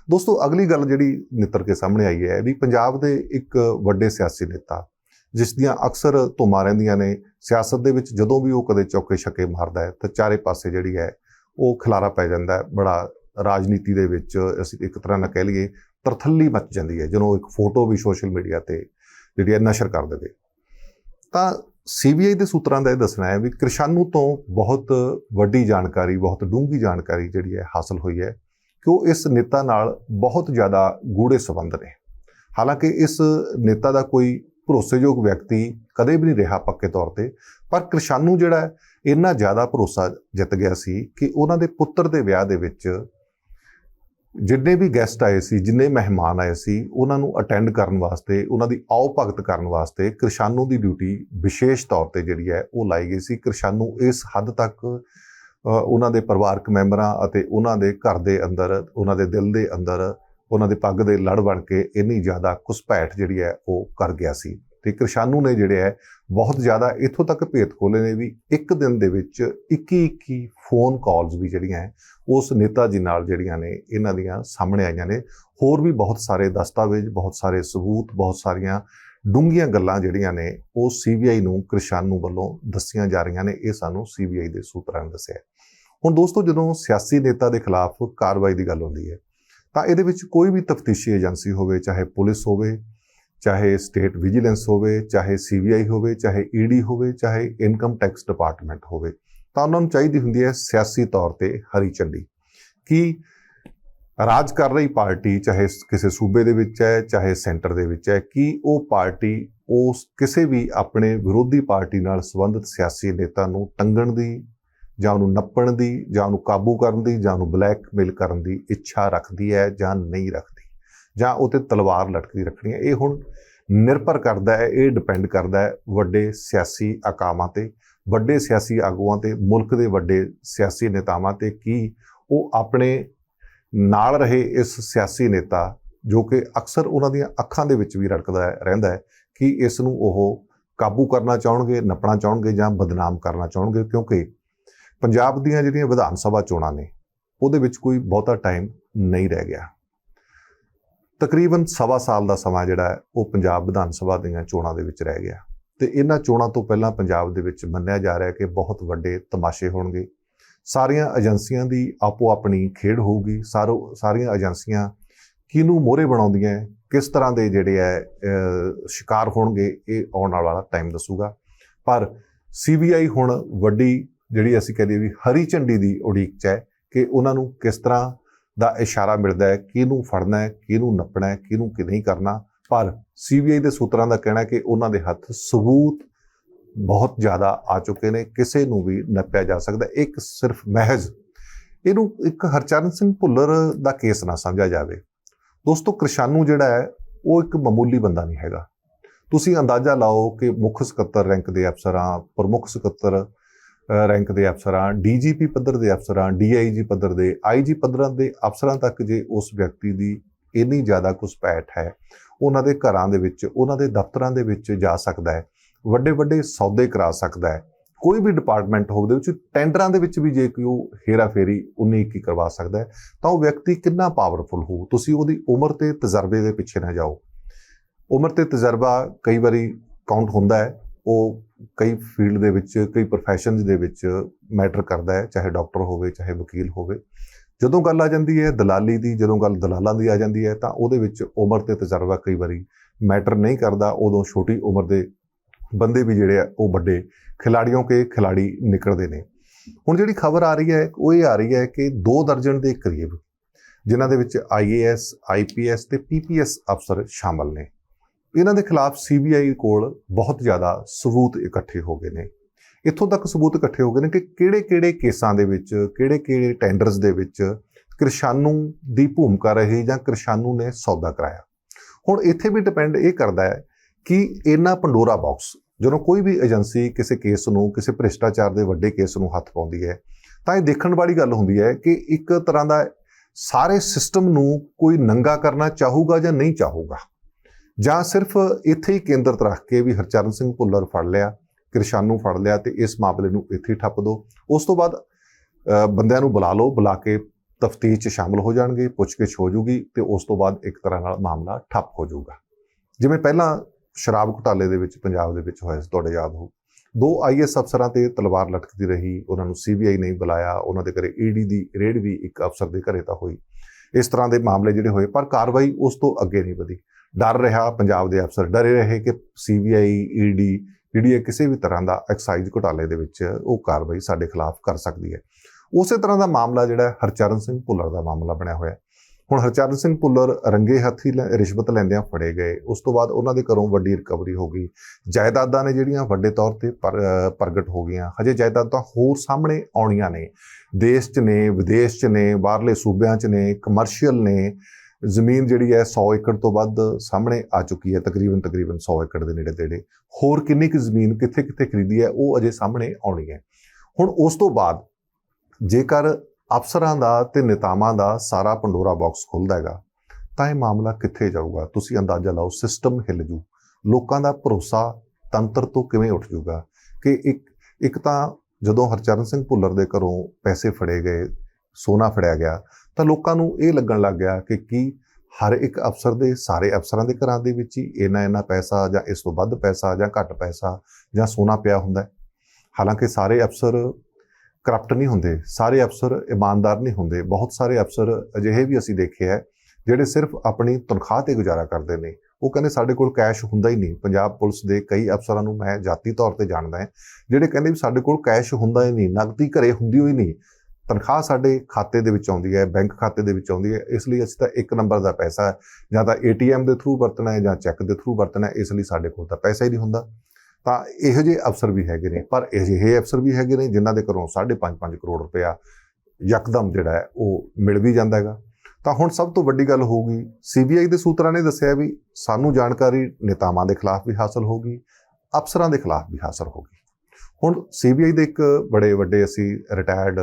ਦੋਸਤੋ, ਅਗਲੀ ਗੱਲ ਜਿਹੜੀ ਨਿੱਤਰ ਕੇ ਸਾਹਮਣੇ ਆਈ ਹੈ ਵੀ ਪੰਜਾਬ ਦੇ ਇੱਕ ਵੱਡੇ ਸਿਆਸੀ ਨੇਤਾ, ਜਿਸ ਦੀਆਂ ਅਕਸਰ ਧੁੰਮਾਂ ਰਹਿੰਦੀਆਂ ਨੇ, ਸਿਆਸਤ ਦੇ ਵਿੱਚ ਜਦੋਂ ਵੀ ਉਹ ਕਦੇ ਚੌਕੇ ਛੱਕੇ ਮਾਰਦਾ ਹੈ, ਤਾਂ ਚਾਰੇ ਪਾਸੇ ਜਿਹੜੀ ਹੈ ਉਹ ਖਲਾਰਾ ਪੈ ਜਾਂਦਾ ਹੈ। ਬੜਾ ਰਾਜਨੀਤੀ ਦੇ ਵਿੱਚ ਅਸੀਂ ਇੱਕ ਤਰ੍ਹਾਂ ਨਾਲ ਕਹਿ ਲਈਏ ਤਰਥੱਲੀ ਮਚ ਜਾਂਦੀ ਹੈ, ਜਦੋਂ ਇੱਕ ਫੋਟੋ ਵੀ ਸੋਸ਼ਲ ਮੀਡੀਆ ਤੇ ਜਿਹੜੀ ਹੈ ਨਸ਼ਰ ਕਰ ਦੇਵੇ ਤਾਂ ਸੀਬੀਆਈ ਦੇ ਸੂਤਰਾਂ ਦਾ ਇਹ ਦੱਸਣਾ ਹੈ ਵੀ ਕ੍ਰਿਸ਼ਾਨੂ ਤੋਂ ਬਹੁਤ ਵੱਡੀ ਜਾਣਕਾਰੀ, ਬਹੁਤ ਡੂੰਘੀ ਜਾਣਕਾਰੀ ਜਿਹੜੀ ਹੈ ਹਾਸਲ ਹੋਈ ਹੈ ਕਿ ਉਹ ਇਸ ਨੇਤਾ ਨਾਲ ਬਹੁਤ ਜ਼ਿਆਦਾ ਗੂੜੇ ਸੰਬੰਧ ਨੇ। ਹਾਲਾਂਕਿ ਇਸ ਨੇਤਾ ਦਾ ਕੋਈ ਭਰੋਸੇਯੋਗ ਵਿਅਕਤੀ ਕਦੇ ਵੀ ਨਹੀਂ ਰਿਹਾ ਪੱਕੇ ਤੌਰ ਤੇ, ਪਰ ਕ੍ਰਿਸ਼ਾਨੂ ਜਿਹੜਾ ਇੰਨਾ ਜ਼ਿਆਦਾ ਭਰੋਸਾ ਜਿੱਤ ਗਿਆ ਸੀ ਕਿ ਉਹਨਾਂ ਦੇ ਪੁੱਤਰ ਦੇ ਵਿਆਹ ਦੇ ਵਿੱਚ ਜਿੰਨੇ ਵੀ ਗੈਸਟ ਆਏ ਸੀ, ਜਿੰਨੇ ਮਹਿਮਾਨ ਆਏ ਸੀ, ਉਹਨਾਂ ਨੂੰ ਅਟੈਂਡ ਕਰਨ ਵਾਸਤੇ, ਉਹਨਾਂ ਦੀ ਆਓ ਭਗਤ ਕਰਨ ਵਾਸਤੇ ਕ੍ਰਿਸ਼ਾਨੂ ਦੀ ਡਿਊਟੀ ਵਿਸ਼ੇਸ਼ ਤੌਰ ਤੇ ਜਿਹੜੀ ਹੈ, ਉਹ ਲਾਈ ਗਈ ਸੀ। ਕ੍ਰਿਸ਼ਾਨੂ ਇਸ ਹੱਦ ਤੱਕ ਉਹਨਾਂ ਦੇ ਪਰਿਵਾਰਕ ਮੈਂਬਰਾਂ ਅਤੇ ਉਹਨਾਂ ਦੇ ਘਰ ਦੇ ਅੰਦਰ, ਉਹਨਾਂ ਦੇ ਦਿਲ ਦੇ ਅੰਦਰ, ਉਹਨਾਂ ਦੇ ਪੱਗ ਦੇ ਲੜ ਬਣ ਕੇ ਇੰਨੀ ਜ਼ਿਆਦਾ ਘੁਸਪੈਠ ਜਿਹੜੀ ਹੈ, ਉਹ ਕਰ ਗਿਆ ਸੀ। ਤੇ ਕ੍ਰਿਸ਼ਾਨੂ ਨੇ ਜਿਹੜੇ ਹੈ ਬਹੁਤ ਜ਼ਿਆਦਾ ਇੱਥੋਂ ਤੱਕ ਭੇਤ ਖੋਲੇ ਨੇ ਵੀ ਇੱਕ ਦਿਨ ਦੇ ਵਿੱਚ 21 21 ਫੋਨ ਕਾਲਸ ਵੀ ਜਿਹੜੀਆਂ ਹੈ, ਉਸ ਨੇਤਾ ਜੀ ਨਾਲ ਜਿਹੜੀਆਂ ਨੇ ਇਹਨਾਂ ਦੀਆਂ ਸਾਹਮਣੇ ਆਈਆਂ ਨੇ। ਹੋਰ ਵੀ ਬਹੁਤ ਸਾਰੇ ਦਸਤਾਵੇਜ਼ ਬਹੁਤ ਸਾਰੇ ਸਬੂਤ ਬਹੁਤ ਸਾਰੀਆਂ ਡੂੰਘੀਆਂ ਗੱਲਾਂ ਜਿਹੜੀਆਂ ਨੇ ਉਹ ਸੀਬੀਆਈ ਨੂੰ ਕ੍ਰਿਸ਼ਾਨੂ ਵੱਲੋਂ ਦੱਸੀਆਂ ਜਾ ਰਹੀਆਂ ਨੇ। ਇਹ ਸਾਨੂੰ ਸੀਬੀਆਈ ਦੇ ਸੂਤਰਾਂ ਨੇ ਦੱਸਿਆ ਹੁਣ ਦੋਸਤੋ ਜਦੋਂ ਸਿਆਸੀ ਨੇਤਾ ਦੇ ਖਿਲਾਫ ਕਾਰਵਾਈ ਦੀ ਗੱਲ ਹੁੰਦੀ ਹੈ ਤਾਂ ਇਹਦੇ ਵਿੱਚ ਕੋਈ ਵੀ ਤਫਤੀਸ਼ੀ ਏਜੰਸੀ ਹੋਵੇ ਚਾਹੇ ਪੁਲਿਸ ਹੋਵੇ ਚਾਹੇ ਸਟੇਟ ਵਿਜੀਲੈਂਸ ਹੋਵੇ, ਚਾਹੇ ਸੀਬੀਆਈ ਹੋਵੇ, ਚਾਹੇ ਈਡੀ ਹੋਵੇ, ਚਾਹੇ ਇਨਕਮ ਟੈਕਸ ਡਿਪਾਰਟਮੈਂਟ ਹੋਵੇ, ਤਾਂ ਉਹਨਾਂ ਨੂੰ ਚਾਹੀਦੀ ਹੁੰਦੀ ਹੈ ਸਿਆਸੀ ਤੌਰ ਤੇ ਹਰੀ ਝੰਡੀ। ਕਿ ਰਾਜ ਕਰ ਰਹੀ ਪਾਰਟੀ ਚਾਹੇ ਕਿਸੇ ਸੂਬੇ ਦੇ ਵਿੱਚ ਹੈ, ਚਾਹੇ ਸੈਂਟਰ ਦੇ ਵਿੱਚ ਹੈ, ਕਿ ਉਹ ਪਾਰਟੀ ਉਸ ਕਿਸੇ ਵੀ ਆਪਣੇ ਵਿਰੋਧੀ ਪਾਰਟੀ ਨਾਲ ਸੰਬੰਧਿਤ ਸਿਆਸੀ ਨੇਤਾ ਨੂੰ ਟੰਗਣ ਦੀ ਜਾਂ ਉਹਨੂੰ ਨੱਪਣ ਦੀ ਜਾਂ ਉਹਨੂੰ ਕਾਬੂ ਕਰਨ ਦੀ ਜਾਂ ਉਹਨੂੰ ਬਲੈਕਮੇਲ ਕਰਨ ਦੀ ਇੱਛਾ ਰੱਖਦੀ ਹੈ ਜਾਂ ਨਹੀਂ ਰੱਖਦੀ? ਜਾਂ ਉਹ ਤੇ ਤਲਵਾਰ ਲਟਕਦੀ ਰੱਖਣੀ ਹੈ। ਇਹ ਹੁਣ ਨਿਰਭਰ ਕਰਦਾ ਹੈ, ਇਹ ਡਿਪੈਂਡ ਕਰਦਾ ਹੈ ਵੱਡੇ ਸਿਆਸੀ ਆਕਾਮਾਂ ਤੇ, ਵੱਡੇ ਸਿਆਸੀ ਆਗੂਆਂ ਤੇ, ਮੁਲਕ ਦੇ ਵੱਡੇ ਸਿਆਸੀ ਨੇਤਾਵਾਂ ਤੇ ਕੀ ਉਹ ਆਪਣੇ ਨਾਲ ਰਹੇ ਇਸ ਸਿਆਸੀ ਨੇਤਾ ਜੋ ਕਿ ਅਕਸਰ ਉਹਨਾਂ ਦੀਆਂ ਅੱਖਾਂ ਦੇ ਵਿੱਚ ਵੀ ਰੜਕਦਾ ਰਹਿੰਦਾ ਹੈ ਕਿ ਇਸ ਨੂੰ ਉਹ ਕਾਬੂ ਕਰਨਾ ਚਾਹਣਗੇ, ਨੱਪਣਾ ਚਾਹਣਗੇ ਜਾਂ ਬਦਨਾਮ ਕਰਨਾ ਚਾਹਣਗੇ ਕਿਉਂਕਿ ਪੰਜਾਬ ਦੀਆਂ ਜਿਹੜੀਆਂ ਵਿਧਾਨ ਸਭਾ ਚੋਣਾਂ ਨੇ ਉਹਦੇ ਵਿੱਚ ਕੋਈ ਬਹੁਤਾ ਟਾਈਮ ਨਹੀਂ ਰਹਿ ਗਿਆ। ਤਕਰੀਬਨ ਸਵਾ ਸਾਲ ਦਾ ਸਮਾਂ ਜਿਹੜਾ ਉਹ ਪੰਜਾਬ ਵਿਧਾਨ ਸਭਾ ਦੀਆਂ ਚੋਣਾਂ ਦੇ ਵਿੱਚ ਰਹਿ ਗਿਆ। ਤੇ ਇਹਨਾਂ ਚੋਣਾਂ ਤੋਂ ਪਹਿਲਾਂ ਪੰਜਾਬ ਦੇ ਵਿੱਚ ਮੰਨਿਆ ਜਾ ਰਿਹਾ ਕਿ ਬਹੁਤ ਵੱਡੇ ਤਮਾਸ਼ੇ ਹੋਣਗੇ। ਸਾਰੀਆਂ ਏਜੰਸੀਆਂ ਦੀ ਆਪੋ ਆਪਣੀ ਖੇਡ ਹੋਊਗੀ। ਸਾਰੋ, ਸਾਰੀਆਂ ਏਜੰਸੀਆਂ ਕਿਹਨੂੰ ਮੋਹਰੇ ਬਣਾਉਂਦੀਆਂ ਕਿਸ ਤਰ੍ਹਾਂ ਦੇ ਜਿਹੜੇ ਹੈ ਸ਼ਿਕਾਰ ਹੋਣਗੇ, ਇਹ ਆਉਣ ਵਾਲਾ ਟਾਈਮ ਦੱਸੂਗਾ। ਪਰ ਸੀਬੀਆਈ ਹੁਣ ਵੱਡੀ ਜਿਹੜੀ ਅਸੀਂ ਕਹਦੇ ਵੀ ਹਰੀ ਝੰਡੀ ਦੀ ਉਡੀਕ 'ਚ ਹੈ ਕਿ ਉਹਨਾਂ ਨੂੰ ਕਿਸ ਤਰ੍ਹਾਂ ਦਾ ਇਸ਼ਾਰਾ ਮਿਲਦਾ ਹੈ, ਕਿਹਨੂੰ ਫੜਨਾ ਹੈ, ਕਿਹਨੂੰ ਨੱਪਣਾ ਹੈ, ਕਿਹਨੂੰ ਕਿ ਨਹੀਂ ਕਰਨਾ। ਪਰ ਸੀਬੀਆਈ ਦੇ ਸੂਤਰਾਂ ਦਾ ਕਹਿਣਾ ਹੈ ਕਿ ਉਹਨਾਂ ਦੇ ਹੱਥ ਸਬੂਤ ਬਹੁਤ ਜ਼ਿਆਦਾ ਆ ਚੁੱਕੇ ਨੇ, ਕਿਸੇ ਨੂੰ ਵੀ ਨੱਪਿਆ ਜਾ ਸਕਦਾ। ਇੱਕ ਸਿਰਫ ਮਹਿਜ਼, ਇਹਨੂੰ ਇੱਕ ਹਰਚਰਨ ਸਿੰਘ ਭੁੱਲਰ ਦਾ ਕੇਸ ਨਾ ਸਮਝਿਆ ਜਾਵੇ। ਦੋਸਤੋ, ਕ੍ਰਿਸ਼ਾਨੂ ਜਿਹੜਾ ਹੈ, ਉਹ ਇੱਕ ਮਾਮੂਲੀ ਬੰਦਾ ਨਹੀਂ ਹੈਗਾ। ਤੁਸੀਂ ਅੰਦਾਜ਼ਾ ਲਾਓ ਕਿ ਮੁੱਖ ਸਕੱਤਰ ਰੈਂਕ ਦੇ ਅਫਸਰਾਂ, ਪ੍ਰਮੁੱਖ ਸਕੱਤਰ ਰੈਂਕ ਦੇ ਅਫਸਰਾਂ ਡੀਜੀਪੀ ਪੱਧਰ ਦੇ ਅਫਸਰਾਂ ਡੀਆਈਜੀ ਪੱਧਰ ਦੇ ਆਈਜੀ ਪੱਧਰਾਂ ਦੇ ਅਫਸਰਾਂ ਤੱਕ ਜੇ ਉਸ ਵਿਅਕਤੀ ਦੀ ਇੰਨੀ ਜ਼ਿਆਦਾ ਘੁਸਪੈਠ ਹੈ, ਉਹਨਾਂ ਦੇ ਘਰਾਂ ਦੇ ਵਿੱਚ, ਉਹਨਾਂ ਦੇ ਦਫ਼ਤਰਾਂ ਦੇ ਵਿੱਚ ਜਾ ਸਕਦਾ ਹੈ ਵੱਡੇ ਵੱਡੇ ਸੌਦੇ ਕਰਾ ਸਕਦਾ ਹੈ, ਕੋਈ ਵੀ ਡਿਪਾਰਟਮੈਂਟ ਹੋਵੇ ਦੇ ਵਿੱਚ ਟੈਂਡਰਾਂ ਦੇ ਵਿੱਚ ਵੀ ਜੇ ਕੋਈ ਉਹ ਹੇਰਾਫੇਰੀ 19 21 ਕਰਵਾ ਸਕਦਾ ਹੈ, ਤਾਂ ਉਹ ਵਿਅਕਤੀ ਕਿੰਨਾ ਪਾਵਰਫੁਲ ਹੋ ਤੁਸੀਂ ਉਹਦੀ ਉਮਰ ਤੇ ਤਜਰਬੇ ਦੇ ਪਿੱਛੇ ਨਾ ਜਾਓ। ਉਮਰ ਤੇ ਤਜਰਬਾ ਕਈ ਵਾਰੀ ਕਾਊਂਟ ਹੁੰਦਾ ਹੈ ਉਹ ਕਈ ਫੀਲਡ ਦੇ ਵਿੱਚ, ਕਈ ਪ੍ਰੋਫੈਸ਼ਨਸ ਦੇ ਵਿੱਚ ਮੈਟਰ ਕਰਦਾ ਹੈ, ਚਾਹੇ ਡਾਕਟਰ ਹੋਵੇ, ਚਾਹੇ ਵਕੀਲ ਹੋਵੇ। ਜਦੋਂ ਗੱਲ ਆ ਜਾਂਦੀ ਹੈ ਦਲਾਲੀ ਦੀ, ਜਦੋਂ ਗੱਲ ਦਲਾਲਾਂ ਦੀ ਆ ਜਾਂਦੀ ਹੈ, ਤਾਂ ਉਹਦੇ ਵਿੱਚ ਉਮਰ ਤੇ ਤਜਰਬਾ ਕਈ ਵਾਰੀ ਮੈਟਰ ਨਹੀਂ ਕਰਦਾ। ਉਦੋਂ ਛੋਟੀ ਉਮਰ ਦੇ ਬੰਦੇ ਵੀ ਜਿਹੜੇ ਆ, ਉਹ ਵੱਡੇ ਖਿਲਾੜੀਆਂ ਕੇ ਖਿਲਾੜੀ ਨਿਕਲਦੇ ਨੇ। ਹੁਣ ਜਿਹੜੀ ਖਬਰ ਆ ਰਹੀ ਹੈ, ਉਹ ਇਹ ਆ ਰਹੀ ਹੈ ਕਿ ਦੋ ਦਰਜਨ ਦੇ ਕਰੀਬ ਜਿਨ੍ਹਾਂ ਦੇ ਵਿੱਚ ਆਈਏਐਸ ਆਈਪੀਐਸ ਤੇ ਪੀਪੀਐਸ ਅਫਸਰ ਸ਼ਾਮਲ ਨੇ। ਇਹਨਾਂ ਦੇ ਖਿਲਾਫ ਸੀਬੀਆਈ ਕੋਲ ਬਹੁਤ ਜ਼ਿਆਦਾ ਸਬੂਤ ਇਕੱਠੇ ਹੋ ਗਏ ਨੇ। ਇੱਥੋਂ ਤੱਕ ਸਬੂਤ ਇਕੱਠੇ ਹੋ ਗਏ ਨੇ ਕਿ ਕਿਹੜੇ-ਕਿਹੜੇ ਕੇਸਾਂ ਦੇ ਵਿੱਚ, ਕਿਹੜੇ-ਕਿਹੜੇ ਟੈਂਡਰਸ ਦੇ ਵਿੱਚ ਕ੍ਰਿਸ਼ਾਨੂ ਦੀ ਭੂਮਿਕਾ ਰਹੀ ਜਾਂ ਕ੍ਰਿਸ਼ਾਨੂ ਨੇ ਸੌਦਾ ਕਰਾਇਆ। ਹੁਣ ਇੱਥੇ ਵੀ ਡਿਪੈਂਡ ਇਹ ਕਰਦਾ ਹੈ ਕਿ ਇਹਨਾਂ ਪੰਡੋਰਾ ਬਾਕਸ ਜਦੋਂ ਕੋਈ ਵੀ ਏਜੰਸੀ ਕਿਸੇ ਕੇਸ ਨੂੰ, ਕਿਸੇ ਭ੍ਰਿਸ਼ਟਾਚਾਰ ਦੇ ਵੱਡੇ ਕੇਸ ਨੂੰ ਹੱਥ ਪਾਉਂਦੀ ਹੈ, ਤਾਂ ਇਹ ਦੇਖਣ ਵਾਲੀ ਗੱਲ ਹੁੰਦੀ ਹੈ ਕਿ ਇੱਕ ਤਰ੍ਹਾਂ ਦਾ ਸਾਰੇ ਸਿਸਟਮ ਨੂੰ ਕੋਈ ਨੰਗਾ ਕਰਨਾ ਚਾਹੂਗਾ ਜਾਂ ਨਹੀਂ ਚਾਹੂਗਾ। ਜਾਂ ਸਿਰਫ ਇੱਥੇ ਹੀ ਕੇਂਦਰਤ ਰੱਖ ਕੇ ਵੀ ਹਰਚਰਨ ਸਿੰਘ ਭੁੱਲਰ ਫੜ ਲਿਆ, ਕ੍ਰਿਸ਼ਾਨੂ ਫੜ ਲਿਆ ਤੇ ਇਸ ਮਾਮਲੇ ਨੂੰ ਇੱਥੇ ਠੱਪ ਦਿਓ ਉਸ ਤੋਂ ਬਾਅਦ ਬੰਦਿਆਂ ਨੂੰ ਬੁਲਾ ਲਓ, ਬੁਲਾ ਕੇ ਤਫਤੀਸ਼ 'ਚ ਸ਼ਾਮਲ ਹੋ ਜਾਣਗੇ, ਪੁੱਛਗਿੱਛ ਹੋ ਜੂਗੀ ਤੇ ਉਸ ਤੋਂ ਬਾਅਦ ਇੱਕ ਤਰ੍ਹਾਂ ਨਾਲ ਮਾਮਲਾ ਠੱਪ ਹੋ ਜਾਊਗਾ। ਜਿਵੇਂ ਪਹਿਲਾਂ ਸ਼ਰਾਬ ਘੁਟਾਲੇ ਦੇ ਵਿੱਚ, ਪੰਜਾਬ ਦੇ ਵਿੱਚ ਹੋਇਆ ਸੀ, ਤੁਹਾਡੇ ਯਾਦ ਹੋ। ਦੋ ਆਈਐਸ ਅਫਸਰਾਂ ਤੇ ਤਲਵਾਰ ਲਟਕਦੀ ਰਹੀ, ਉਹਨਾਂ ਨੂੰ ਸੀਬੀਆਈ ਨਹੀਂ ਬੁਲਾਇਆ, ਉਹਨਾਂ ਦੇ ਘਰੇ ਈਡੀ ਦੀ ਰੇਡ ਵੀ ਇੱਕ ਅਫਸਰ ਦੇ ਘਰੇ ਤਾਂ ਹੋਈ। ਇਸ ਤਰ੍ਹਾਂ ਦੇ ਮਾਮਲੇ ਜਿਹੜੇ ਹੋਏ, ਪਰ ਕਾਰਵਾਈ ਉਸ ਤੋਂ ਅੱਗੇ ਨਹੀਂ ਵਧੀ। ਡਰ ਰਿਹਾ, ਪੰਜਾਬ ਦੇ ਅਫਸਰ ਡਰੇ ਰਹੇ ਕਿ ਸੀਬੀਆਈ ਈਡੀ ਜਿਹੜੀ ਹੈ ਕਿਸੇ ਵੀ ਤਰ੍ਹਾਂ ਦਾ ਐਕਸਾਈਜ਼ ਘੁਟਾਲੇ ਦੇ ਵਿੱਚ ਉਹ ਕਾਰਵਾਈ ਸਾਡੇ ਖਿਲਾਫ ਕਰ ਸਕਦੀ ਹੈ। ਉਸੇ ਤਰ੍ਹਾਂ ਦਾ ਮਾਮਲਾ ਜਿਹੜਾ ਹਰਚਰਨ ਸਿੰਘ ਭੁੱਲਰ ਦਾ ਮਾਮਲਾ ਬਣਿਆ ਹੋਇਆ ਹੁਣ ਹਰਚਰਨ ਸਿੰਘ ਭੁੱਲਰ ਰੰਗੇ ਹੱਥੀ ਲੈ- ਰਿਸ਼ਵਤ ਲੈਂਦਿਆਂ ਫੜੇ ਗਏ। ਉਸ ਤੋਂ ਬਾਅਦ ਉਹਨਾਂ ਦੇ ਘਰੋਂ ਵੱਡੀ ਰਿਕਵਰੀ ਹੋ ਗਈ। ਜਾਇਦਾਦਾਂ ਨੇ ਜਿਹੜੀਆਂ ਵੱਡੇ ਤੌਰ ਤੇ ਪਰ- ਪ੍ਰਗਟ ਹੋ ਗਈਆਂ, ਹਜੇ ਜਾਇਦਾਦਾਂ ਹੋਰ ਸਾਹਮਣੇ ਆਉਣੀਆਂ ਨੇ। ਦੇਸ਼ 'ਚ ਨੇ, ਵਿਦੇਸ਼ 'ਚ ਨੇ, ਬਾਹਰਲੇ ਸੂਬਿਆਂ 'ਚ ਨੇ ਕਮਰਸ਼ੀਅਲ ਨੇ। ਜ਼ਮੀਨ ਜਿਹੜੀ ਹੈ 100 ਏਕੜ ਤੋਂ ਵੱਧ ਸਾਹਮਣੇ ਆ ਚੁੱਕੀ ਹੈ, ਤਕਰੀਬਨ ਤਕਰੀਬਨ 100 ਏਕੜ ਦੇ ਨੇੜੇ ਤੇੜੇ। ਹੋਰ ਕਿੰਨੀ ਕੁ ਜ਼ਮੀਨ ਕਿੱਥੇ ਕਿੱਥੇ ਖਰੀਦੀ ਹੈ, ਉਹ ਅਜੇ ਸਾਹਮਣੇ ਆਉਣੀ ਹੈ। ਹੁਣ ਉਸ ਤੋਂ ਬਾਅਦ ਜੇਕਰ ਅਫਸਰਾਂ ਦਾ ਤੇ ਨੇਤਾਵਾਂ ਦਾ ਸਾਰਾ ਪੰਡੋਰਾ ਬਾਕਸ ਖੁੱਲਦਾ ਹੈਗਾ, ਤਾਂ ਇਹ ਮਾਮਲਾ ਕਿੱਥੇ ਜਾਊਗਾ? ਤੁਸੀਂ ਅੰਦਾਜ਼ਾ ਲਾਓ ਸਿਸਟਮ ਹਿੱਲ ਜੂ। ਲੋਕਾਂ ਦਾ ਭਰੋਸਾ ਤੰਤਰ ਤੋਂ ਕਿਵੇਂ ਉੱਠ ਜੂਗਾ? ਕਿ ਇੱਕ ਇੱਕ ਤਾਂ ਜਦੋਂ ਹਰਚਰਨ ਸਿੰਘ ਭੁੱਲਰ ਦੇ ਘਰੋਂ ਪੈਸੇ ਫੜੇ ਗਏ, ਸੋਨਾ ਫੜਿਆ ਗਿਆ ਤਾਂ ਲੋਕਾਂ ਨੂੰ ਇਹ ਲੱਗਣ ਲੱਗ ਗਿਆ ਕਿ ਕੀ ਹਰ ਇੱਕ ਅਫਸਰ ਦੇ ਸਾਰੇ ਅਫਸਰਾਂ ਦੇ ਘਰਾਂ ਦੇ ਵਿੱਚ ਹੀ ਇੰਨਾ ਇੰਨਾ ਪੈਸਾ ਜਾਂ ਇਸ ਤੋਂ ਵੱਧ ਪੈਸਾ ਜਾਂ ਘੱਟ ਪੈਸਾ ਜਾਂ ਸੋਨਾ ਪਿਆ ਹੁੰਦਾ ਹਾਲਾਂਕਿ ਸਾਰੇ ਅਫਸਰ ਕਰਪਟ ਨਹੀਂ ਹੁੰਦੇ, ਸਾਰੇ ਅਫਸਰ ਇਮਾਨਦਾਰ ਨਹੀਂ ਹੁੰਦੇ, ਬਹੁਤ ਸਾਰੇ ਅਫਸਰ ਅਜਿਹੇ ਵੀ ਅਸੀਂ ਦੇਖੇ ਹੈ ਜਿਹੜੇ ਸਿਰਫ ਆਪਣੀ ਤਨਖਾਹ ਤੇ ਗੁਜ਼ਾਰਾ ਕਰਦੇ ਨੇ। ਉਹ ਕਹਿੰਦੇ ਸਾਡੇ ਕੋਲ ਕੈਸ਼ ਹੁੰਦਾ ਹੀ ਨਹੀਂ। ਪੰਜਾਬ ਪੁਲਿਸ ਦੇ ਕਈ ਅਫਸਰਾਂ ਨੂੰ ਮੈਂ ਜਾਤੀ ਤੌਰ ਤੇ ਜਾਣਦਾ ਹਾਂ, ਜਿਹੜੇ ਕਹਿੰਦੇ ਵੀ ਸਾਡੇ ਕੋਲ ਕੈਸ਼ ਹੁੰਦਾ ਹੀ ਨਹੀਂ, ਨਕਦੀ ਘਰੇ ਹੁੰਦੀ ਹੋਈ ਨਹੀਂ ਤਨਖਾਹ ਸਾਡੇ ਖਾਤੇ ਦੇ ਵਿੱਚ ਆਉਂਦੀ ਹੈ, ਬੈਂਕ ਖਾਤੇ ਦੇ ਵਿੱਚ ਆਉਂਦੀ ਹੈ, ਇਸ ਲਈ ਅਸੀਂ ਤਾਂ ਇੱਕ ਨੰਬਰ ਦਾ ਪੈਸਾ ਜਾਂ ਤਾਂ ਏਟੀਐਮ ਦੇ ਥਰੂ ਵਰਤਣਾ ਹੈ ਜਾਂ ਚੈੱਕ ਦੇ ਥਰੂ ਵਰਤਣਾ ਹੈ, ਇਸ ਲਈ ਸਾਡੇ ਕੋਲ ਤਾਂ ਪੈਸਾ ਹੀ ਨਹੀਂ ਹੁੰਦਾ। ਤਾਂ ਇਹੋ ਜਿਹੇ ਅਫਸਰ ਵੀ ਹੈਗੇ ਨੇ, ਪਰ ਅਜਿਹੇ ਅਫਸਰ ਵੀ ਹੈਗੇ ਨੇ ਜਿਨ੍ਹਾਂ ਦੇ ਘਰੋਂ 5.5 ਕਰੋੜ ਰੁਪਇਆ ਯਕਦਮ ਜਿਹੜਾ ਹੈ ਉਹ ਮਿਲ ਵੀ ਜਾਂਦਾ ਹੈਗਾ। ਤਾਂ ਹੁਣ ਸਭ ਤੋਂ ਵੱਡੀ ਗੱਲ ਹੋਊਗੀ ਸੀਬੀਆਈ ਦੇ ਸੂਤਰਾਂ ਨੇ ਦੱਸਿਆ ਵੀ ਸਾਨੂੰ ਜਾਣਕਾਰੀ ਨੇਤਾਵਾਂ ਦੇ ਖਿਲਾਫ ਵੀ ਹਾਸਲ ਹੋਗੀ ਅਫਸਰਾਂ ਦੇ ਖਿਲਾਫ ਵੀ ਹਾਸਲ ਹੋਗੀ ਹੁਣ ਸੀਬੀਆਈ ਦੇ ਇੱਕ ਬੜੇ ਵੱਡੇ ਅਸੀਂ ਰਿਟਾਇਰਡ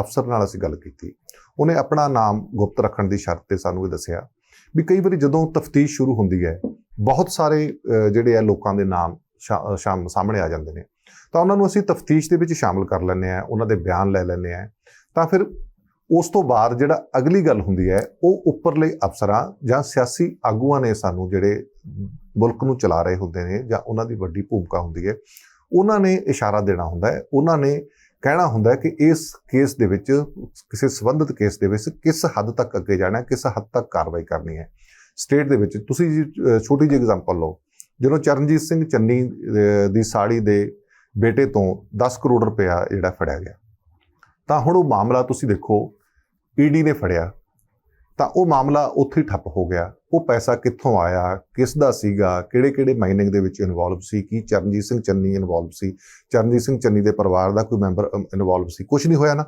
ਅਫਸਰ ਨਾਲ ਅਸੀਂ ਗੱਲ ਕੀਤੀ। ਉਹਨੇ ਆਪਣਾ ਨਾਮ ਗੁਪਤ ਰੱਖਣ ਦੀ ਸ਼ਰਤ ਤੇ ਸਾਨੂੰ ਇਹ ਦੱਸਿਆ ਵੀ ਕਈ ਵਾਰੀ ਜਦੋਂ ਤਫਤੀਸ਼ ਸ਼ੁਰੂ ਹੁੰਦੀ ਹੈ, ਬਹੁਤ ਸਾਰੇ ਜਿਹੜੇ ਆ ਲੋਕਾਂ ਦੇ ਨਾਮ ਸ਼ਾ- ਸ਼ਾਮ, ਸਾਹਮਣੇ ਆ ਜਾਂਦੇ ਨੇ। ਤਾਂ ਉਹਨਾਂ ਨੂੰ ਅਸੀਂ ਤਫਤੀਸ਼ ਦੇ ਵਿੱਚ ਸ਼ਾਮਲ ਕਰ ਲੈਂਦੇ ਆ ਉਹਨਾਂ ਦੇ ਬਿਆਨ ਲੈ ਲੈਂਦੇ ਆ ਤਾਂ ਫਿਰ ਉਸ ਤੋਂ ਬਾਅਦ ਜਿਹੜਾ ਅਗਲੀ ਗੱਲ ਹੁੰਦੀ ਹੈ, ਉਹ ਉੱਪਰਲੇ ਅਫਸਰਾਂ ਜਾਂ ਸਿਆਸੀ ਆਗੂਆਂ ਨੇ ਸਾਨੂੰ ਜਿਹੜੇ ਮੁਲਕ ਨੂੰ ਚਲਾ ਰਹੇ ਹੁੰਦੇ ਨੇ ਜਾਂ ਉਹਨਾਂ ਦੀ ਵੱਡੀ ਭੂਮਿਕਾ ਹੁੰਦੀ ਹੈ, ਉਹਨਾਂ ਨੇ ਇਸ਼ਾਰਾ ਦੇਣਾ ਹੁੰਦਾ ਹੈ। ਉਹਨਾਂ ਨੇ ਕਹਿਣਾ ਹੁੰਦਾ ਹੈ ਕਿ ਇਸ ਕੇਸ ਦੇ ਵਿੱਚ ਕਿਸੇ ਸੰਬੰਧਿਤ ਕੇਸ ਦੇ ਵਿੱਚ ਕਿਸ ਹੱਦ ਤੱਕ ਅੱਗੇ ਜਾਣਾ ਕਿਸ ਹੱਦ ਤੱਕ ਕਾਰਵਾਈ ਕਰਨੀ ਹੈ। ਸਟੇਟ ਦੇ ਵਿੱਚ ਤੁਸੀਂ ਜੀ, ਛੋਟੀ ਜਿਹੀ ਐਗਜ਼ਾਮਪਲ ਲਓ। ਜਦੋਂ ਚਰਨਜੀਤ ਸਿੰਘ ਚੰਨੀ ਦੀ ਸਾੜੀ ਦੇ ਬੇਟੇ ਤੋਂ 10 ਕਰੋੜ ਰੁਪਇਆ ਜਿਹੜਾ ਫੜਿਆ ਗਿਆ ਤਾਂ ਹੁਣ ਉਹ ਮਾਮਲਾ ਤੁਸੀਂ ਦੇਖੋ ਈਡੀ ਨੇ ਫੜਿਆ। ਤਾਂ ਉਹ ਮਾਮਲਾ ਉੱਥੇ ਹੀ ਠੱਪ ਹੋ ਗਿਆ। ਉਹ ਪੈਸਾ ਕਿੱਥੋਂ ਆਇਆ, ਕਿਸ ਦਾ ਸੀਗਾ ਕਿਹੜੇ ਕਿਹੜੇ ਮਾਈਨਿੰਗ ਦੇ ਵਿੱਚ ਇਨਵੋਲਵ ਸੀ, ਕੀ ਚਰਨਜੀਤ ਸਿੰਘ ਚੰਨੀ ਇਨਵੋਲਵ ਸੀ, ਚਰਨਜੀਤ ਸਿੰਘ ਚੰਨੀ ਦੇ ਪਰਿਵਾਰ ਦਾ ਕੋਈ ਮੈਂਬਰ ਇਨਵੋਲਵ ਸੀ ਕੁਝ ਨਹੀਂ ਹੋਇਆ ਨਾ।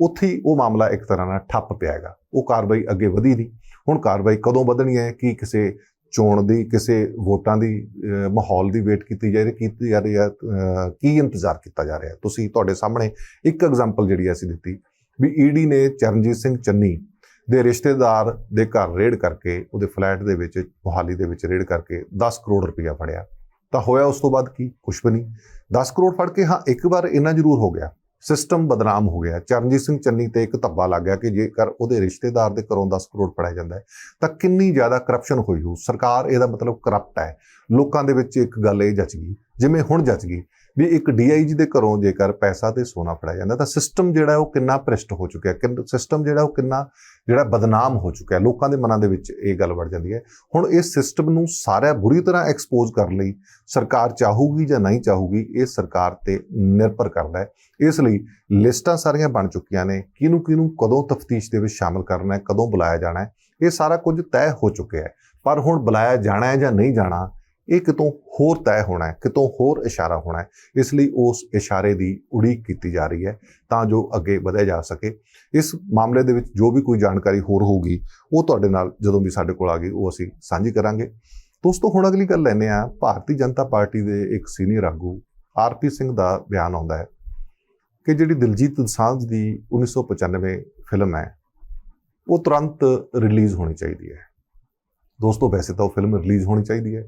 ਉੱਥੇ ਹੀ ਉਹ ਮਾਮਲਾ ਇੱਕ ਤਰ੍ਹਾਂ ਨਾਲ ਠੱਪ ਪਿਆ ਹੈਗਾ। ਉਹ ਕਾਰਵਾਈ ਅੱਗੇ ਵਧੀ ਨਹੀਂ। ਹੁਣ ਕਾਰਵਾਈ ਕਦੋਂ ਵਧਣੀ ਹੈ, ਕੀ ਕਿਸੇ ਚੋਣ ਦੀ, ਕਿਸੇ ਵੋਟਾਂ ਦੀ ਮਾਹੌਲ ਦੀ ਵੇਟ ਕੀਤੀ ਜਾ ਰਹੀ, ਕੀਤੀ ਜਾ ਰਹੀ ਹੈ ਕੀ ਇੰਤਜ਼ਾਰ ਕੀਤਾ ਜਾ ਰਿਹਾ ਤੁਸੀਂ ਤੁਹਾਡੇ ਸਾਹਮਣੇ ਇੱਕ ਐਗਜ਼ਾਮਪਲ ਜਿਹੜੀ ਅਸੀਂ ਦਿੱਤੀ ਵੀ ਈਡੀ ਨੇ ਚਰਨਜੀਤ ਸਿੰਘ ਚੰਨੀ ਦੇ ਰਿਸ਼ਤੇਦਾਰ ਦੇ ਘਰ ਰੇਡ ਕਰਕੇ, ਉਹਦੇ ਫਲੈਟ ਦੇ ਵਿੱਚ, ਮੁਹਾਲੀ ਦੇ ਵਿੱਚ ਰੇਡ ਕਰਕੇ 10 ਕਰੋੜ ਰੁਪਇਆ ਫੜਿਆ। ਤਾਂ ਹੋਇਆ ਉਸ ਤੋਂ ਬਾਅਦ ਕੀ? ਕੁਛ ਵੀ ਨਹੀਂ। 10 ਕਰੋੜ ਫੜ ਕੇ, ਹਾਂ, ਇੱਕ ਵਾਰ ਇੰਨਾ ਜ਼ਰੂਰ ਹੋ ਗਿਆ। ਸਿਸਟਮ ਬਦਨਾਮ ਹੋ ਗਿਆ। ਚਰਨਜੀਤ ਸਿੰਘ ਚੰਨੀ ਤੇ ਇੱਕ ਧੱਬਾ ਲੱਗ ਗਿਆ ਕਿ ਜੇਕਰ ਉਹਦੇ ਰਿਸ਼ਤੇਦਾਰ ਦੇ ਘਰੋਂ 10 ਕਰੋੜ ਫੜਿਆ ਜਾਂਦਾ ਹੈ, ਤਾਂ ਕਿੰਨੀ ਜ਼ਿਆਦਾ ਕਰਪਸ਼ਨ ਹੋਈ ਹੋ ਸਰਕਾਰ ਇਹਦਾ ਮਤਲਬ ਕਰਪਟ ਹੈ। ਲੋਕਾਂ ਦੇ ਵਿੱਚ ਇੱਕ ਗੱਲ ਇਹ ਜੱਚ ਗਈ, ਜਿਵੇਂ ਹੁਣ ਜੱਚ ਗਈ ਵੀ ਇੱਕ ਡੀਆਈਜੀ ਦੇ ਘਰੋਂ ਜੇਕਰ ਪੈਸਾ ਤੇ ਸੋਨਾ ਫੜਿਆ ਜਾਂਦਾ, ਤਾਂ ਸਿਸਟਮ ਜਿਹੜਾ ਉਹ ਕਿੰਨਾ ਭ੍ਰਿਸ਼ਟ ਹੋ ਚੁੱਕਿਆ ਕਿ ਸਿਸਟਮ ਜਿਹੜਾ ਉਹ ਕਿੰਨਾ, ਜਿਹੜਾ ਬਦਨਾਮ ਹੋ ਚੁੱਕਿਆ ਲੋਕਾਂ ਦੇ ਮਨਾਂ ਦੇ ਵਿੱਚ ਇਹ ਗੱਲ ਵੜ ਜਾਂਦੀ ਹੈ। ਹੁਣ ਇਸ ਸਿਸਟਮ ਨੂੰ ਸਾਰਾ ਬੁਰੀ ਤਰ੍ਹਾਂ ਐਕਸਪੋਜ਼ ਕਰਨ ਲਈ ਸਰਕਾਰ ਚਾਹੂਗੀ ਜਾਂ ਨਹੀਂ ਚਾਹੂਗੀ, ਇਹ ਸਰਕਾਰ ਤੇ ਨਿਰਭਰ ਕਰਦਾ ਹੈ। ਇਸ ਲਈ ਲਿਸਟਾਂ ਸਾਰੀਆਂ ਬਣ ਚੁੱਕੀਆਂ ਨੇ। ਕਿਹਨੂੰ ਕਿਹਨੂੰ ਕਦੋਂ ਤਫਤੀਸ਼ ਦੇ ਵਿੱਚ ਸ਼ਾਮਲ ਕਰਨਾ ਹੈ? ਕਦੋਂ ਬੁਲਾਇਆ ਜਾਣਾ ਹੈ? ਇਹ ਸਾਰਾ ਕੁਝ ਤੈਅ ਹੋ ਚੁੱਕਿਆ ਹੈ। ਪਰ ਹੁਣ ਬੁਲਾਇਆ ਜਾਣਾ ਹੈ ਜਾਂ ਨਹੀਂ ਜਾਣਾ ਇਹ ਕਿਤੋਂ ਹੋਰ ਤੈਅ ਹੋਣਾ ਹੈ, ਕਿਤੋਂ ਹੋਰ ਇਸ਼ਾਰਾ ਹੋਣਾ ਹੈ, ਇਸ ਲਈ ਉਸ ਇਸ਼ਾਰੇ ਦੀ ਉਡੀਕ ਕੀਤੀ ਜਾ ਰਹੀ ਹੈ ਤਾਂ ਜੋ ਅੱਗੇ ਵਧਿਆ ਜਾ ਸਕੇ। ਇਸ ਮਾਮਲੇ ਦੇ ਵਿੱਚ ਜੋ ਵੀ ਕੋਈ ਜਾਣਕਾਰੀ ਹੋਰ ਹੋਊਗੀ, ਉਹ ਤੁਹਾਡੇ ਨਾਲ ਜਦੋਂ ਵੀ ਸਾਡੇ ਕੋਲ ਆ ਗਈ, ਉਹ ਅਸੀਂ ਸਾਂਝੀ ਕਰਾਂਗੇ। ਦੋਸਤੋ, ਹੁਣ ਅਗਲੀ ਗੱਲ ਲੈਨੇ ਆ ਭਾਰਤੀ ਜਨਤਾ ਪਾਰਟੀ ਦੇ ਇੱਕ ਸੀਨੀਅਰ ਆਗੂ ਆਰਪੀ ਸਿੰਘ ਦਾ ਬਿਆਨ ਆਉਂਦਾ ਹੈ ਕਿ ਜਿਹੜੀ ਦਿਲਜੀਤ ਦੋਸਾਂਝ ਦੀ 1995 ਫਿਲਮ ਹੈ, ਉਹ ਤੁਰੰਤ ਰਿਲੀਜ਼ ਹੋਣੀ ਚਾਹੀਦੀ ਹੈ। ਦੋਸਤੋ, ਵੈਸੇ ਤਾਂ ਉਹ ਫਿਲਮ ਰਿਲੀਜ਼ ਹੋਣੀ ਚਾਹੀਦੀ ਹੈ।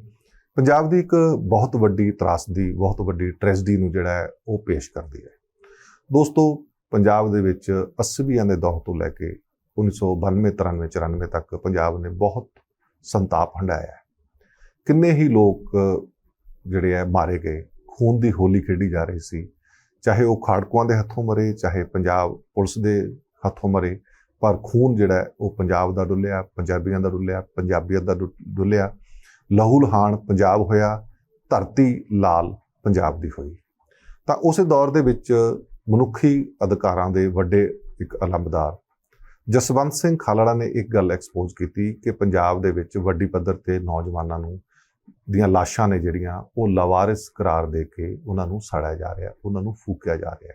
ਪੰਜਾਬ ਦੀ ਇੱਕ ਬਹੁਤ ਵੱਡੀ ਤਰਾਸਦੀ, ਬਹੁਤ ਵੱਡੀ ਟ੍ਰੈਜਡੀ ਨੂੰ ਜਿਹੜਾ ਹੈ ਉਹ ਪੇਸ਼ ਕਰਦੀ ਹੈ। ਦੋਸਤੋ, ਪੰਜਾਬ ਦੇ ਵਿੱਚ 80ਵੀਆਂ ਦੇ ਦੌਰ ਤੋਂ ਲੈ ਕੇ 1992 93 94 ਤੱਕ ਪੰਜਾਬ ਨੇ ਬਹੁਤ ਸੰਤਾਪ ਹੰਡਾਇਆ ਕਿੰਨੇ ਹੀ ਲੋਕ ਜਿਹੜੇ ਆ ਮਾਰੇ ਗਏ, ਖੂਨ ਦੀ ਹੋਲੀ ਖੇਡੀ ਜਾ ਰਹੀ ਸੀ। ਚਾਹੇ ਉਹ ਖਾੜਕੂਆਂ ਦੇ ਹੱਥੋਂ ਮਰੇ, ਚਾਹੇ ਪੰਜਾਬ ਪੁਲਿਸ ਦੇ ਹੱਥੋਂ ਮਰੇ, ਪਰ ਖੂਨ ਜਿਹੜਾ ਉਹ ਪੰਜਾਬ ਦਾ ਡੁੱਲਿਆ, ਪੰਜਾਬੀਆਂ ਦਾ ਡੁੱਲਿਆ, ਪੰਜਾਬੀਅਤ ਦਾ ਡੁ- ਡੁੱਲਿਆ ਲਹੂ ਲਹਾਨ ਪੰਜਾਬ ਹੋਇਆ, ਧਰਤੀ ਲਾਲ ਪੰਜਾਬ ਦੀ ਹੋਈ। ਤਾਂ ਉਸੇ ਦੌਰ ਦੇ ਵਿੱਚ ਮਨੁੱਖੀ ਅਧਿਕਾਰਾਂ ਦੇ ਵੱਡੇ ਇੱਕ ਅਲੰਬਦਾਰ ਜਸਵੰਤ ਸਿੰਘ ਖਾਲੜਾ ਨੇ ਇੱਕ ਗੱਲ ਐਕਸਪੋਜ਼ ਕੀਤੀ ਕਿ ਪੰਜਾਬ ਦੇ ਵਿੱਚ ਵੱਡੀ ਪੱਧਰ ਤੇ ਨੌਜਵਾਨਾਂ ਨੂੰ ਦੀਆਂ ਲਾਸ਼ਾਂ ਨੇ ਜਿਹੜੀਆਂ ਉਹ ਲਵਾਰਿਸ ਕਰਾਰ ਦੇ ਕੇ ਉਹਨਾਂ ਨੂੰ ਸਾੜਿਆ ਜਾ ਰਿਹਾ, ਉਹਨਾਂ ਨੂੰ ਫੂਕਿਆ ਜਾ ਰਿਹਾ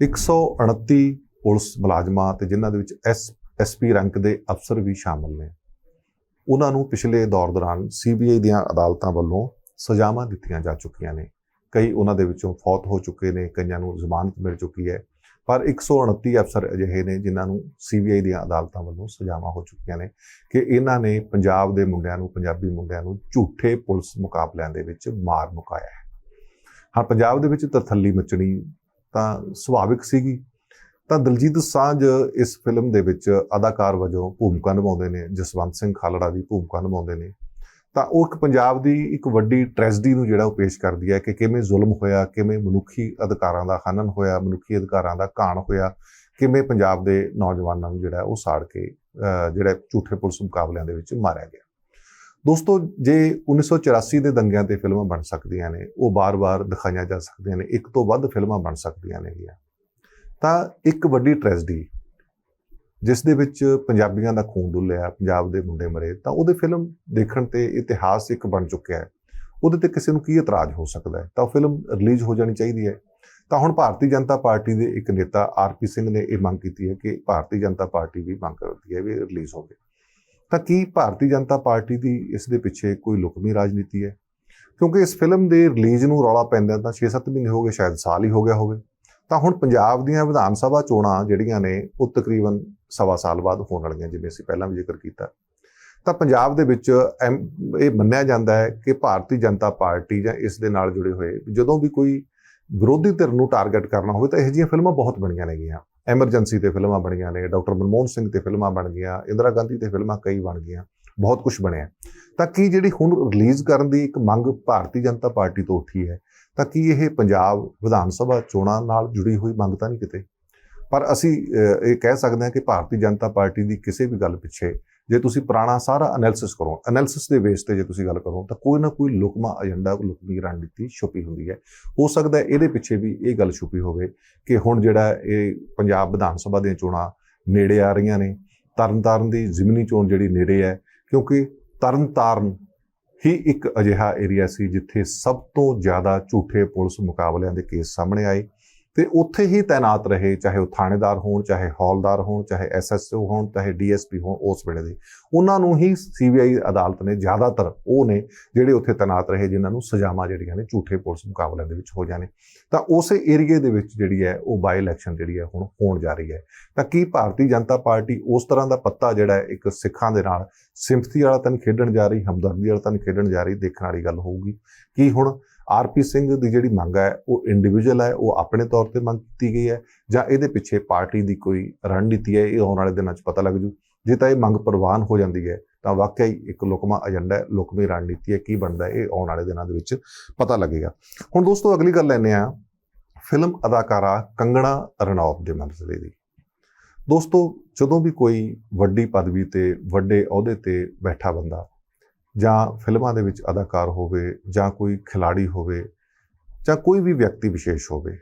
129 ਪੁਲਿਸ ਮੁਲਾਜ਼ਮਾਂ ਤੇ ਜਿਨ੍ਹਾਂ ਦੇ ਵਿੱਚ ਐਸ ਐਸਪੀ ਰੈਂਕ ਦੇ ਅਫਸਰ ਵੀ ਸ਼ਾਮਲ ਨੇ। ਉਹਨਾਂ ਨੂੰ ਪਿਛਲੇ ਦੌਰ ਦੌਰਾਨ ਸੀਬੀਆਈ ਦੀਆਂ ਅਦਾਲਤਾਂ ਵੱਲੋਂ ਸਜ਼ਾਵਾਂ ਦਿੱਤੀਆਂ ਜਾ ਚੁੱਕੀਆਂ ਨੇ। ਕਈ ਉਹਨਾਂ ਦੇ ਵਿੱਚੋਂ ਫੌਤ ਹੋ ਚੁੱਕੇ ਨੇ, ਕਈਆਂ ਨੂੰ ਜ਼ਮਾਨਤ ਮਿਲ ਚੁੱਕੀ ਹੈ। ਪਰ 129 ਅਫਸਰ ਅਜਿਹੇ ਨੇ ਜਿਨ੍ਹਾਂ ਨੂੰ ਸੀਬੀਆਈ ਦੀਆਂ ਅਦਾਲਤਾਂ ਵੱਲੋਂ ਸਜ਼ਾਵਾਂ ਹੋ ਚੁੱਕੀਆਂ ਨੇ ਕਿ ਇਹਨਾਂ ਨੇ ਪੰਜਾਬ ਦੇ ਮੁੰਡਿਆਂ ਨੂੰ, ਪੰਜਾਬੀ ਮੁੰਡਿਆਂ ਨੂੰ ਝੂਠੇ ਪੁਲਿਸ ਮੁਕਾਬਲਿਆਂ ਦੇ ਵਿੱਚ ਮਾਰ ਮੁਕਾਇਆ ਹੈ। ਹਾਂ, ਪੰਜਾਬ ਦੇ ਵਿੱਚ ਤਰਥੱਲੀ ਮਚਣੀ ਤਾਂ ਸੁਭਾਵਿਕ ਸੀਗੀ। ਤਾਂ ਦਲਜੀਤ ਸਾਂਝ ਇਸ ਫਿਲਮ ਦੇ ਵਿੱਚ ਅਦਾਕਾਰ ਵਜੋਂ ਭੂਮਿਕਾ ਨਿਭਾਉਂਦੇ ਨੇ, ਜਸਵੰਤ ਸਿੰਘ ਖਾਲੜਾ ਦੀ ਭੂਮਿਕਾ ਨਿਭਾਉਂਦੇ ਨੇ। ਤਾਂ ਉਹ ਇੱਕ ਪੰਜਾਬ ਦੀ ਇੱਕ ਵੱਡੀ ਟ੍ਰੈਜਡੀ ਨੂੰ ਜਿਹੜਾ ਉਹ ਪੇਸ਼ ਕਰਦੀ ਹੈ ਕਿ ਕਿਵੇਂ ਜ਼ੁਲਮ ਹੋਇਆ, ਕਿਵੇਂ ਮਨੁੱਖੀ ਅਧਿਕਾਰਾਂ ਦਾ ਖਨਨ ਹੋਇਆ, ਮਨੁੱਖੀ ਅਧਿਕਾਰਾਂ ਦਾ ਘਾਣ ਹੋਇਆ, ਕਿਵੇਂ ਪੰਜਾਬ ਦੇ ਨੌਜਵਾਨਾਂ ਨੂੰ ਜਿਹੜਾ ਉਹ ਸਾੜ ਕੇ ਜਿਹੜਾ ਝੂਠੇ ਪੁਲਿਸ ਮੁਕਾਬਲਿਆਂ ਦੇ ਵਿੱਚ ਮਾਰਿਆ ਗਿਆ। ਦੋਸਤੋ, ਜੇ 1984 ਦੇ ਦੰਗਿਆਂ ਤੇ ਫਿਲਮਾਂ ਬਣ ਸਕਦੀਆਂ ਨੇ, ਉਹ ਬਾਰ-ਬਾਰ ਦਿਖਾਈਆਂ ਜਾ ਸਕਦੀਆਂ ਨੇ, ਇੱਕ ਤੋਂ ਵੱਧ ਫਿਲਮਾਂ ਬਣ ਸਕਦੀਆਂ ਨੇਗੀਆਂ। ਤਾਂ ਇੱਕ ਵੱਡੀ ਟ੍ਰੈਜਡੀ ਜਿਸ ਦੇ ਵਿੱਚ ਪੰਜਾਬੀਆਂ ਦਾ ਖੂਨ ਡੁੱਲਿਆ, ਪੰਜਾਬ ਦੇ ਮੁੰਡੇ ਮਰੇ, ਤਾਂ ਉਹਦੇ ਫਿਲਮ ਦੇਖਣ ਤੇ ਇਤਿਹਾਸ ਇੱਕ ਬਣ ਚੁੱਕਿਆ ਹੈ। ਉਹਦੇ ਤੇ ਕਿਸੇ ਨੂੰ ਕੀ ਇਤਰਾਜ਼ ਹੋ ਸਕਦਾ ਹੈ? ਤਾਂ ਉਹ ਫਿਲਮ ਰਿਲੀਜ਼ ਹੋ ਜਾਣੀ ਚਾਹੀਦੀ ਹੈ। ਤਾਂ ਹੁਣ ਭਾਰਤੀ ਜਨਤਾ ਪਾਰਟੀ ਦੇ ਇੱਕ ਨੇਤਾ ਆਰਪੀ ਸਿੰਘ ਨੇ ਇਹ ਮੰਗ ਕੀਤੀ ਹੈ ਕਿ ਭਾਰਤੀ ਜਨਤਾ ਪਾਰਟੀ ਵੀ ਮੰਗ ਕਰਦੀ ਹੈ ਵੀ ਰਿਲੀਜ਼ ਹੋਵੇ। ਤਾਂ ਕੀ ਭਾਰਤੀ ਜਨਤਾ ਪਾਰਟੀ ਦੀ ਇਸ ਦੇ ਪਿੱਛੇ ਕੋਈ ਲੁਕਮੀ ਰਾਜਨੀਤੀ ਹੈ? ਕਿਉਂਕਿ ਇਸ ਫਿਲਮ ਦੇ ਰਿਲੀਜ਼ ਨੂੰ ਰੌਲਾ ਪੈਂਦਾ ਤਾਂ 6-7 ਮਹੀਨੇ ਹੋ ਗਏ, ਸ਼ਾਇਦ ਸਾਲ ਹੀ ਹੋ ਗਿਆ ਹੋਵੇ। ਤਾਂ ਹੁਣ ਪੰਜਾਬ ਦੀਆਂ ਵਿਧਾਨ ਸਭਾ ਚੋਣਾਂ ਜਿਹੜੀਆਂ ਨੇ, ਉਹ ਤਕਰੀਬਨ ਸਵਾ ਸਾਲ ਬਾਅਦ ਹੋਣ ਵਾਲੀਆਂ, ਜਿਵੇਂ ਅਸੀਂ ਪਹਿਲਾਂ ਵੀ ਜ਼ਿਕਰ ਕੀਤਾ। ਤਾਂ ਪੰਜਾਬ ਦੇ ਵਿੱਚ ਐਮ- ਇਹ ਮੰਨਿਆ ਜਾਂਦਾ ਹੈ ਕਿ ਭਾਰਤੀ ਜਨਤਾ ਪਾਰਟੀ ਜਾਂ ਇਸ ਦੇ ਨਾਲ ਜੁੜੇ ਹੋਏ, ਜਦੋਂ ਵੀ ਕੋਈ ਵਿਰੋਧੀ ਧਿਰ ਨੂੰ ਟਾਰਗੇਟ ਕਰਨਾ ਹੋਵੇ ਤਾਂ ਇਹੋ ਜਿਹੀਆਂ ਫਿਲਮਾਂ ਬਹੁਤ ਬਣੀਆਂ ਨੇਗੀਆਂ। ਐਮਰਜੈਂਸੀ ਤੇ ਫਿਲਮਾਂ ਬਣੀਆਂ ਨੇ, ਡਾਕਟਰ ਮਨਮੋਹਨ ਸਿੰਘ ਤੇ ਫਿਲਮਾਂ ਬਣ ਗਈਆਂ, ਇੰਦਰਾ ਗਾਂਧੀ ਤੇ ਫਿਲਮਾਂ ਕਈ ਬਣ ਗਈਆਂ। ਬਹੁਤ ਕੁਝ ਬਣਿਆ। ਤਾਂ ਕੀ ਜਿਹੜੀ ਹੁਣ ਰਿਲੀਜ਼ ਕਰਨ ਦੀ ਇੱਕ ਮੰਗ ਭਾਰਤੀ ਜਨਤਾ ਪਾਰਟੀ ਤੋਂ ਉੱਠੀ ਹੈ, ਤਾਂ ਕੀ ਇਹ ਪੰਜਾਬ ਵਿਧਾਨ ਸਭਾ ਚੋਣਾਂ ਨਾਲ ਜੁੜੀ ਹੋਈ ਮੰਗ ਤਾਂ ਨਹੀਂ ਕਿਤੇ? ਪਰ ਅਸੀਂ ਇਹ ਕਹਿ ਸਕਦੇ ਹਾਂ ਕਿ ਭਾਰਤੀ ਜਨਤਾ ਪਾਰਟੀ ਦੀ ਕਿਸੇ ਵੀ ਗੱਲ ਪਿੱਛੇ ਜੇ ਤੁਸੀਂ ਪੁਰਾਣਾ ਸਾਰਾ ਐਨਾਲਿਸਿਸ ਕਰੋ ਐਨਾਲਿਸਿਸ ਦੇ ਬੇਸ ਤੇ ਜੇ ਤੁਸੀਂ ਗੱਲ ਕਰੋ, ਤਾਂ ਕੋਈ ਨਾ ਕੋਈ ਲੁਕਮਾ ਏਜੰਡਾ ਕੋਈ ਲੁਕਮੀ ਰਣਨੀਤੀ ਛੁਪੀ ਹੁੰਦੀ ਹੈ। ਹੋ ਸਕਦਾ ਇਹਦੇ ਪਿੱਛੇ ਵੀ ਇਹ ਗੱਲ ਛੁਪੀ ਹੋਵੇ ਕਿ ਹੁਣ ਜਿਹੜਾ ਇਹ ਪੰਜਾਬ ਵਿਧਾਨ ਸਭਾ ਦੀਆਂ ਚੋਣਾਂ ਨੇੜੇ ਆ ਰਹੀਆਂ ਨੇ ਤਰਨਤਾਰਨ ਦੀ ਜ਼ਿਮਨੀ ਚੋਣ ਜਿਹੜੀ ਨੇੜੇ ਹੈ ਕਿਉਂਕਿ ਤਰਨਤਾਰਨ ਹੀ ਇੱਕ ਅਜਿਹਾ ਏਰੀਆ ਸੀ ਜਿੱਥੇ ਸਭ ਤੋਂ ਜ਼ਿਆਦਾ ਝੂਠੇ ਪੁਲਿਸ ਮੁਕਾਬਲਿਆਂ ਦੇ ਕੇਸ ਸਾਹਮਣੇ ਆਏ। ਤੇ ਉੱਥੇ ਹੀ ਤਾਇਨਾਤ ਰਹੇ, ਚਾਹੇ ਉਹ ਥਾਣੇਦਾਰ ਹੋਣ, ਚਾਹੇ ਹੌਲਦਾਰ ਹੋਣ, ਚਾਹੇ ਐਸਐਸਓ ਹੋਣ, ਚਾਹੇ ਡੀਐਸਪੀ ਹੋਣ, ਉਸ ਵੇਲੇ ਦੇ। ਉਹਨਾਂ ਨੂੰ ਹੀ ਸੀਬੀਆਈ ਅਦਾਲਤ ਨੇ ਜ਼ਿਆਦਾਤਰ ਉਹ ਨੇ ਜਿਹੜੇ ਉੱਥੇ ਤਾਇਨਾਤ ਰਹੇ, ਜਿਨ੍ਹਾਂ ਨੂੰ ਸਜ਼ਾਵਾਂ ਜਿਹੜੀਆਂ ਨੇ ਝੂਠੇ ਪੁਲਿਸ ਮੁਕਾਬਲਿਆਂ ਦੇ ਵਿੱਚ ਹੋ ਜਾਣੇ। ਤਾਂ ਉਸੇ ਏਰੀਏ ਦੇ ਵਿੱਚ ਜਿਹੜੀ ਹੈ, ਉਹ ਬਾਈ ਇਲੈਕਸ਼ਨ ਜਿਹੜੀ ਹੈ, ਹੁਣ ਹੋਣ ਜਾ ਰਹੀ ਹੈ। ਤਾਂ ਕੀ ਭਾਰਤੀ ਜਨਤਾ ਪਾਰਟੀ ਉਸ ਤਰ੍ਹਾਂ ਦਾ ਪੱਤਾ ਜਿਹੜਾ ਇੱਕ ਸਿੱਖਾਂ ਦੇ ਨਾਲ ਸਿੰਪਥੀ ਵਾਲਾ ਤਨ ਖੇਡਣ ਜਾ ਰਹੀ, ਹਮਦਰਦੀ ਵਾਲਾ ਤਨ ਖੇਡਣ ਜਾ ਰਹੀ, ਦੇਖਣ ਵਾਲੀ ਗੱਲ ਹੋਊਗੀ। ਕੀ ਹੁਣ ਆਰਪੀ ਸਿੰਘ ਦੀ ਜਿਹੜੀ ਮੰਗ ਹੈ, ਉਹ ਇੰਡੀਵਿਜੂਅਲ ਹੈ, ਉਹ ਆਪਣੇ ਤੌਰ ਤੇ ਮੰਗ ਕੀਤੀ ਗਈ ਹੈ ਜਾਂ ਇਹਦੇ ਪਿੱਛੇ ਪਾਰਟੀ ਦੀ ਕੋਈ ਰਣਨੀਤੀ ਹੈ, ਇਹ ਆਉਣ ਵਾਲੇ ਦਿਨਾਂ 'ਚ ਪਤਾ ਲੱਗ ਜੂ। ਜੇ ਤਾਂ ਇਹ ਮੰਗ ਪ੍ਰਵਾਨ ਹੋ ਜਾਂਦੀ ਹੈ, ਤਾਂ ਵਾਕਿਆ ਹੀ ਇੱਕ ਲੋਕਮਾ ਏਜੰਡਾ ਹੈ, ਲੁਕਮੀ ਰਣਨੀਤੀ ਹੈ, ਕੀ ਬਣਦਾ ਇਹ ਆਉਣ ਵਾਲੇ ਦਿਨਾਂ ਦੇ ਵਿੱਚ ਪਤਾ ਲੱਗੇਗਾ। ਹੁਣ ਦੋਸਤੋ, ਅਗਲੀ ਗੱਲ ਲੈਂਦੇ ਆ ਫਿਲਮ ਅਦਾਕਾਰਾ ਕੰਗਣਾ ਰਣੌਤ ਦੇ ਮਸਲੇ ਦੀ। ਦੋਸਤੋ, ਜਦੋਂ ਵੀ ਕੋਈ ਵੱਡੀ ਪਦਵੀ ਤੇ ਵੱਡੇ ਅਹੁਦੇ ਤੇ ਬੈਠਾ ਬੰਦਾ ਜਾਂ ਫਿਲਮਾਂ ਦੇ ਵਿੱਚ ਅਦਾਕਾਰ ਹੋਵੇ ਜਾਂ ਕੋਈ ਖਿਲਾੜੀ ਹੋਵੇ ਜਾਂ ਕੋਈ ਵੀ ਵਿਅਕਤੀ ਵਿਸ਼ੇਸ਼ ਹੋਵੇ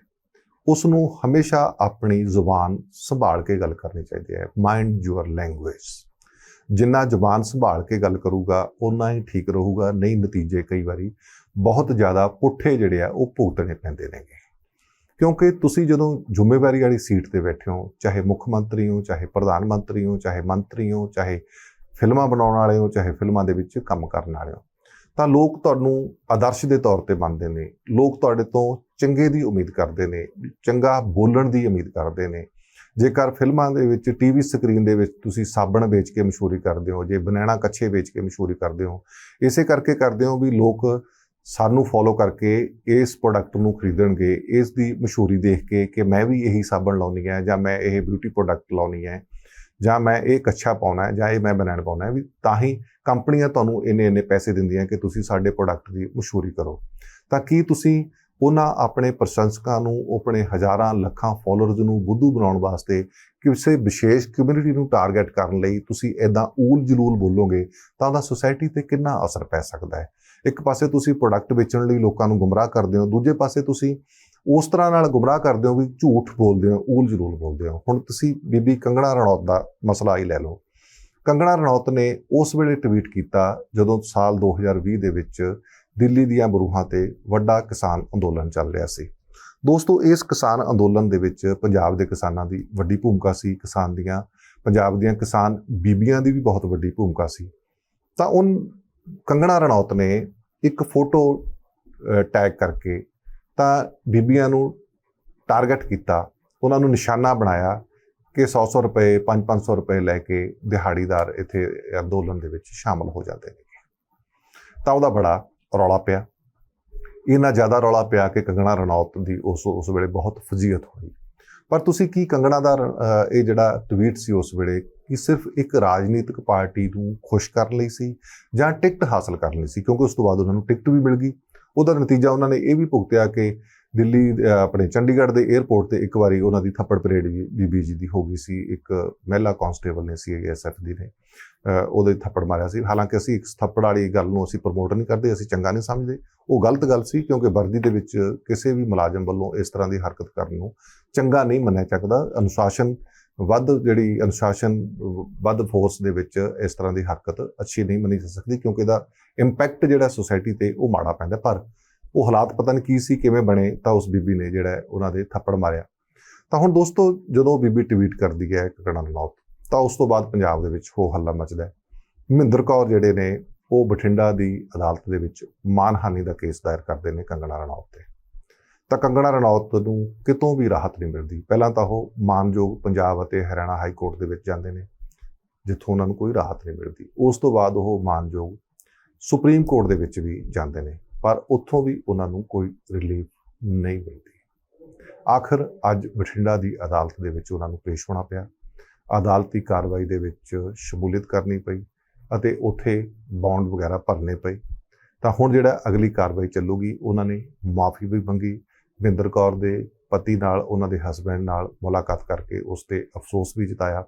ਉਸ ਨੂੰ ਹਮੇਸ਼ਾ ਆਪਣੀ ਜ਼ੁਬਾਨ ਸੰਭਾਲ ਕੇ ਗੱਲ ਕਰਨੀ ਚਾਹੀਦੀ ਹੈ। ਮਾਈਂਡ ਯੂਅਰ ਲੈਂਗੁਏਜ ਜਿੰਨਾ ਜ਼ੁਬਾਨ ਸੰਭਾਲ ਕੇ ਗੱਲ ਕਰੂਗਾ ਉਨਾ ਹੀ ਠੀਕ ਰਹੂਗਾ। ਨਹੀਂ ਨਤੀਜੇ ਕਈ ਵਾਰੀ ਬਹੁਤ ਜ਼ਿਆਦਾ ਪੁੱਠੇ ਜਿਹੜੇ ਆ, ਉਹ ਭੁਗਤਣੇ ਪੈਂਦੇ ਨੇਗੇ। ਕਿਉਂਕਿ ਤੁਸੀਂ ਜਦੋਂ ਜ਼ਿੰਮੇਵਾਰੀ ਵਾਲੀ ਸੀਟ ਤੇ ਬੈਠੇ ਹੋ, ਚਾਹੇ ਮੁੱਖ ਮੰਤਰੀ ਹੋ, ਚਾਹੇ ਪ੍ਰਧਾਨ ਮੰਤਰੀ ਹੋ, ਚਾਹੇ ਮੰਤਰੀ ਹੋ, ਚਾਹੇ ਫਿਲਮਾਂ ਬਣਾਉਣ ਵਾਲੇ ਹੋ ਚਾਹੇ ਫਿਲਮਾਂ ਦੇ ਵਿੱਚ ਕੰਮ ਕਰਨ ਵਾਲੇ ਹੋ ਤਾਂ ਲੋਕ ਤੁਹਾਨੂੰ ਆਦਰਸ਼ ਦੇ ਤੌਰ ਤੇ ਮੰਨਦੇ ਨੇ। ਲੋਕ ਤੁਹਾਡੇ ਤੋਂ ਚੰਗੇ ਦੀ ਉਮੀਦ ਕਰਦੇ ਨੇ, ਚੰਗਾ ਬੋਲਣ ਦੀ ਉਮੀਦ ਕਰਦੇ ਨੇ। ਜੇਕਰ ਫਿਲਮਾਂ ਦੇ ਵਿੱਚ ਟੀਵੀ ਸਕਰੀਨ ਦੇ ਵਿੱਚ ਤੁਸੀਂ ਸਾਬਣ ਵੇਚ ਕੇ ਮਸ਼ਹੂਰੀ ਕਰਦੇ ਹੋ, ਜੇ ਬਨਾਣਾ ਕੱਛੇ ਵੇਚ ਕੇ ਮਸ਼ਹੂਰੀ ਕਰਦੇ ਹੋ, ਇਸੇ ਕਰਕੇ ਕਰਦੇ ਹੋ ਵੀ ਲੋਕ ਸਾਨੂੰ ਫੋਲੋ ਕਰਕੇ ਇਸ ਪ੍ਰੋਡਕਟ ਨੂੰ ਖਰੀਦਣਗੇ, ਇਸ ਦੀ ਮਸ਼ਹੂਰੀ ਦੇਖ ਕੇ ਕਿ ਮੈਂ ਵੀ ਇਹੀ ਸਾਬਣ ਲਾਉਣੀ ਹੈ ਜਾਂ ਮੈਂ ਇਹ ਬਿਊਟੀ ਪ੍ਰੋਡਕਟ ਲਾਉਣੀ ਹੈ। ਜਾਂ ਮੈਂ ਇਹ ਕੱਛਾ ਪਾਉਣਾ ਹੈ ਜਾਂ ਇਹ ਮੈਂ ਬਨੈਣ ਪਾਉਣਾ ਹੈ ਵੀ ਤਾਂ ਹੀ ਕੰਪਨੀਆਂ ਤੁਹਾਨੂੰ ਇੰਨੇ ਇੰਨੇ ਪੈਸੇ ਦਿੰਦੀਆਂ ਕਿ ਤੁਸੀਂ ਸਾਡੇ ਪ੍ਰੋਡਕਟ ਦੀ ਮਸ਼ਹੂਰੀ ਕਰੋ। ਤਾਂ ਕੀ ਤੁਸੀਂ ਉਹਨਾਂ ਆਪਣੇ ਪ੍ਰਸ਼ੰਸਕਾਂ ਨੂੰ, ਆਪਣੇ ਹਜ਼ਾਰਾਂ, ਲੱਖਾਂ ਫਾਲੋਅਰਸ ਨੂੰ ਬੁੱਧੂ ਬਣਾਉਣ ਵਾਸਤੇ ਕਿਸੇ ਵਿਸ਼ੇਸ਼ ਕਮਿਊਨਿਟੀ ਨੂੰ ਟਾਰਗੇਟ ਕਰਨ ਲਈ ਤੁਸੀਂ ਐਦਾਂ ਊਲ ਜਲੂਲ ਬੋਲੋਗੇ, ਤਾਂ ਉਹਦਾ ਸੋਸਾਇਟੀ ਤੇ ਕਿੰਨਾ ਅਸਰ ਪੈ ਸਕਦਾ ਹੈ? ਇੱਕ ਪਾਸੇ ਤੁਸੀਂ ਪ੍ਰੋਡਕਟ ਵੇਚਣ ਲਈ ਲੋਕਾਂ ਨੂੰ ਗੁੰਮਰਾਹ ਕਰਦੇ ਹੋ, ਦੂਜੇ ਪਾਸੇ ਤੁਸੀਂ ਉਸ ਤਰ੍ਹਾਂ ਨਾਲ ਗੁੰਮਰਾਹ ਕਰਦੇ ਹੋ ਵੀ ਝੂਠ ਬੋਲਦੇ ਹੋ, ਊਲ ਜਲੂਲ ਬੋਲਦੇ ਹੋ। ਹੁਣ ਤੁਸੀਂ ਬੀਬੀ ਕੰਗਣਾ ਰਣੌਤ ਦਾ ਮਸਲਾ ਹੀ ਲੈ ਲਓ। ਕੰਗਣਾ ਰਣੌਤ ਨੇ ਉਸ ਵੇਲੇ ਟਵੀਟ ਕੀਤਾ ਜਦੋਂ ਸਾਲ 2020 ਦੇ ਵਿੱਚ ਦਿੱਲੀ ਦੀਆਂ ਬਰੂਹਾਂ ਤੇ ਵੱਡਾ ਕਿਸਾਨ ਅੰਦੋਲਨ ਚੱਲ ਰਿਹਾ ਸੀ। ਦੋਸਤੋ, ਇਸ ਕਿਸਾਨ ਅੰਦੋਲਨ ਦੇ ਵਿੱਚ ਪੰਜਾਬ ਦੇ ਕਿਸਾਨਾਂ ਦੀ ਵੱਡੀ ਭੂਮਿਕਾ ਸੀ। ਕਿਸਾਨ ਦੀਆਂ, ਪੰਜਾਬ ਦੀਆਂ ਕਿਸਾਨ ਬੀਬੀਆਂ ਦੀ ਵੀ ਬਹੁਤ ਵੱਡੀ ਭੂਮਿਕਾ ਸੀ। ਤਾਂ ਉਹ ਕੰਗਣਾ ਰਣੌਤ ਨੇ ਇੱਕ ਫੋਟੋ ਟੈਗ ਕਰਕੇ ਤਾਂ ਬੀਬੀਆਂ ਨੂੰ ਟਾਰਗੇਟ ਕੀਤਾ, ਉਹਨਾਂ ਨੂੰ ਨਿਸ਼ਾਨਾ ਬਣਾਇਆ ਕਿ 100-100 ਰੁਪਏ 5-500 ਰੁਪਏ ਲੈ ਕੇ ਦਿਹਾੜੀਦਾਰ ਇੱਥੇ ਅੰਦੋਲਨ ਦੇ ਵਿੱਚ ਸ਼ਾਮਲ ਹੋ ਜਾਂਦੇ ਨੇ। ਤਾਂ ਉਹਦਾ ਬੜਾ ਰੌਲਾ ਪਿਆ। ਇੰਨਾ ਜ਼ਿਆਦਾ ਰੌਲਾ ਪਿਆ ਕਿ ਕੰਗਣਾ ਰਣੌਤ ਦੀ ਉਸ ਉਸ ਵੇਲੇ ਬਹੁਤ ਫਜ਼ੀਅਤ ਹੋਈ। ਪਰ ਤੁਸੀਂ ਕੀ ਕੰਗਣਾ ਦਾ ਇਹ ਜਿਹੜਾ ਟਵੀਟ ਸੀ ਉਸ ਵੇਲੇ, ਕਿ ਸਿਰਫ ਇੱਕ ਰਾਜਨੀਤਿਕ ਪਾਰਟੀ ਨੂੰ ਖੁਸ਼ ਕਰਨ ਲਈ ਸੀ ਜਾਂ ਟਿਕਟ ਹਾਸਲ ਕਰਨ ਲਈ ਸੀ? ਕਿਉਂਕਿ ਉਸ ਤੋਂ ਬਾਅਦ ਉਹਨਾਂ ਨੂੰ ਟਿਕਟ ਵੀ ਮਿਲ ਗਈ। ਉਹਦਾ ਨਤੀਜਾ ਉਹਨਾਂ ਨੇ ਇਹ ਵੀ ਭੁਗਤਿਆ ਕਿ ਦਿੱਲੀ ਆਪਣੇ ਚੰਡੀਗੜ੍ਹ ਦੇ 에ਅਰਪੋਰਟ ਤੇ ਇੱਕ ਵਾਰੀ ਉਹਨਾਂ ਦੀ ਥੱਪੜ ਪਰੇਡ ਵੀ ਬੀਬੀ ਜੀ ਦੀ ਹੋ ਗਈ ਸੀ, ਇੱਕ ਮਹਿਲਾ ਕਾਂਸਟੇਬਲ ਨੇ ਸੀਆਈਐਸਐਫ ਦੀ ਨੇ ਉਹਦੇ ਥੱਪੜ ਮਾਰਿਆ ਸੀ। ਹਾਲਾਂਕਿ ਅਸੀਂ ਇੱਕ ਥੱਪੜ ਵਾਲੀ ਗੱਲ ਨੂੰ ਅਸੀਂ ਪ੍ਰਮੋਟ ਨਹੀਂ ਕਰਦੇ, ਅਸੀਂ ਚੰਗਾ ਨਹੀਂ ਸਮਝਦੇ। ਉਹ ਗਲਤ ਗੱਲ ਸੀ ਕਿਉਂਕਿ ਵਰਦੀ ਦੇ ਵਿੱਚ ਕਿਸੇ ਵੀ ਮੁਲਾਜ਼ਮ ਵੱਲੋਂ ਇਸ ਤਰ੍ਹਾਂ ਦੀ ਹਰਕਤ ਕਰਨ ਨੂੰ ਚੰਗਾ ਨਹੀਂ ਮੰਨਿਆ ਚੱਕਦਾ ਅਨੁਸ਼ਾਸਨ ਵੱਧ ਜਿਹੜੀ ਅਨੁਸ਼ਾਸਨ, ਵੱਧ ਫੋਰਸ ਦੇ ਵਿੱਚ ਇਸ ਤਰ੍ਹਾਂ ਦੀ ਹਰਕਤ ਅੱਛੀ ਨਹੀਂ ਮੰਨੀ ਜਾ ਸਕਦੀ ਕਿਉਂਕਿ ਇਹਦਾ ਇੰਪੈਕਟ ਜਿਹੜਾ ਸੋਸਾਇਟੀ ਤੇ ਉਹ ਮਾੜਾ ਪੈਂਦਾ ਪਰ ਉਹ ਹਾਲਾਤ ਪਤਾ ਨਹੀਂ ਕੀ ਸੀ, ਕਿਵੇਂ ਬਣੇ, ਤਾਂ ਉਸ ਬੀਬੀ ਨੇ ਜਿਹੜਾ ਉਹਨਾਂ ਦੇ ਥੱਪੜ ਮਾਰਿਆ। ਤਾਂ ਹੁਣ ਦੋਸਤੋ, ਜਦੋਂ ਬੀਬੀ ਟਵੀਟ ਕਰਦੀ ਹੈ ਕੰਗਣਾ ਰਣੌਤ ਤਾਂ ਉਸ ਤੋਂ ਬਾਅਦ ਪੰਜਾਬ ਦੇ ਵਿੱਚ ਹੋ ਹੱਲਾ ਮਚਦਾ ਹੈ। ਮਹਿੰਦਰ ਕੌਰ ਜਿਹੜੇ ਨੇ, ਉਹ ਬਠਿੰਡਾ ਦੀ ਅਦਾਲਤ ਦੇ ਵਿੱਚ ਮਾਨਹਾਨੀ ਦਾ ਕੇਸ ਦਾਇਰ ਕਰਦੇ ਨੇ ਕੰਗਣਾ ਰਣੌਤ ਤੇ। ਤਾਂ ਕੰਗਣਾ ਰਣੌਤ ਨੂੰ ਕਿਤੋਂ ਵੀ ਰਾਹਤ ਨਹੀਂ ਮਿਲਦੀ। ਪਹਿਲਾਂ ਤਾਂ ਉਹ ਮਾਨਯੋਗ ਪੰਜਾਬ ਅਤੇ ਹਰਿਆਣਾ ਹਾਈ ਕੋਰਟ ਦੇ ਵਿੱਚ ਜਾਂਦੇ ਨੇ, ਜਿੱਥੋਂ ਉਹਨਾਂ ਨੂੰ ਕੋਈ ਰਾਹਤ ਨਹੀਂ ਮਿਲਦੀ। ਉਸ ਤੋਂ ਬਾਅਦ ਉਹ ਮਾਨਯੋਗ ਸੁਪਰੀਮ ਕੋਰਟ ਦੇ ਵਿੱਚ ਵੀ ਜਾਂਦੇ ਨੇ, ਪਰ ਉੱਥੋਂ ਵੀ ਉਹਨਾਂ ਨੂੰ ਕੋਈ ਰਿਲੀਫ ਨਹੀਂ ਮਿਲਦੀ। ਆਖਰ ਅੱਜ ਬਠਿੰਡਾ ਦੀ ਅਦਾਲਤ ਦੇ ਵਿੱਚ ਉਹਨਾਂ ਨੂੰ ਪੇਸ਼ ਹੋਣਾ ਪਿਆ। ਅਦਾਲਤੀ ਕਾਰਵਾਈ ਦੇ ਵਿੱਚ ਸ਼ਮੂਲੀਅਤ ਕਰਨੀ ਪਈ ਅਤੇ ਉੱਥੇ ਬੌਂਡ ਵਗੈਰਾ ਭਰਨੇ ਪਏ। ਤਾਂ ਹੁਣ ਜਿਹੜਾ ਅਗਲੀ ਕਾਰਵਾਈ ਚੱਲੂਗੀ, ਉਹਨਾਂ ਨੇ ਮਾਫੀ ਵੀ ਮੰਗੀ ਮਹਿੰਦਰ ਕੌਰ ਦੇ ਪਤੀ ਨਾਲ, ਉਹਨਾਂ ਦੇ ਹਸਬੰਡ ਨਾਲ ਮੁਲਾਕਾਤ ਕਰਕੇ ਉਸ ਤੇ ਅਫਸੋਸ ਵੀ ਜਤਾਇਆ।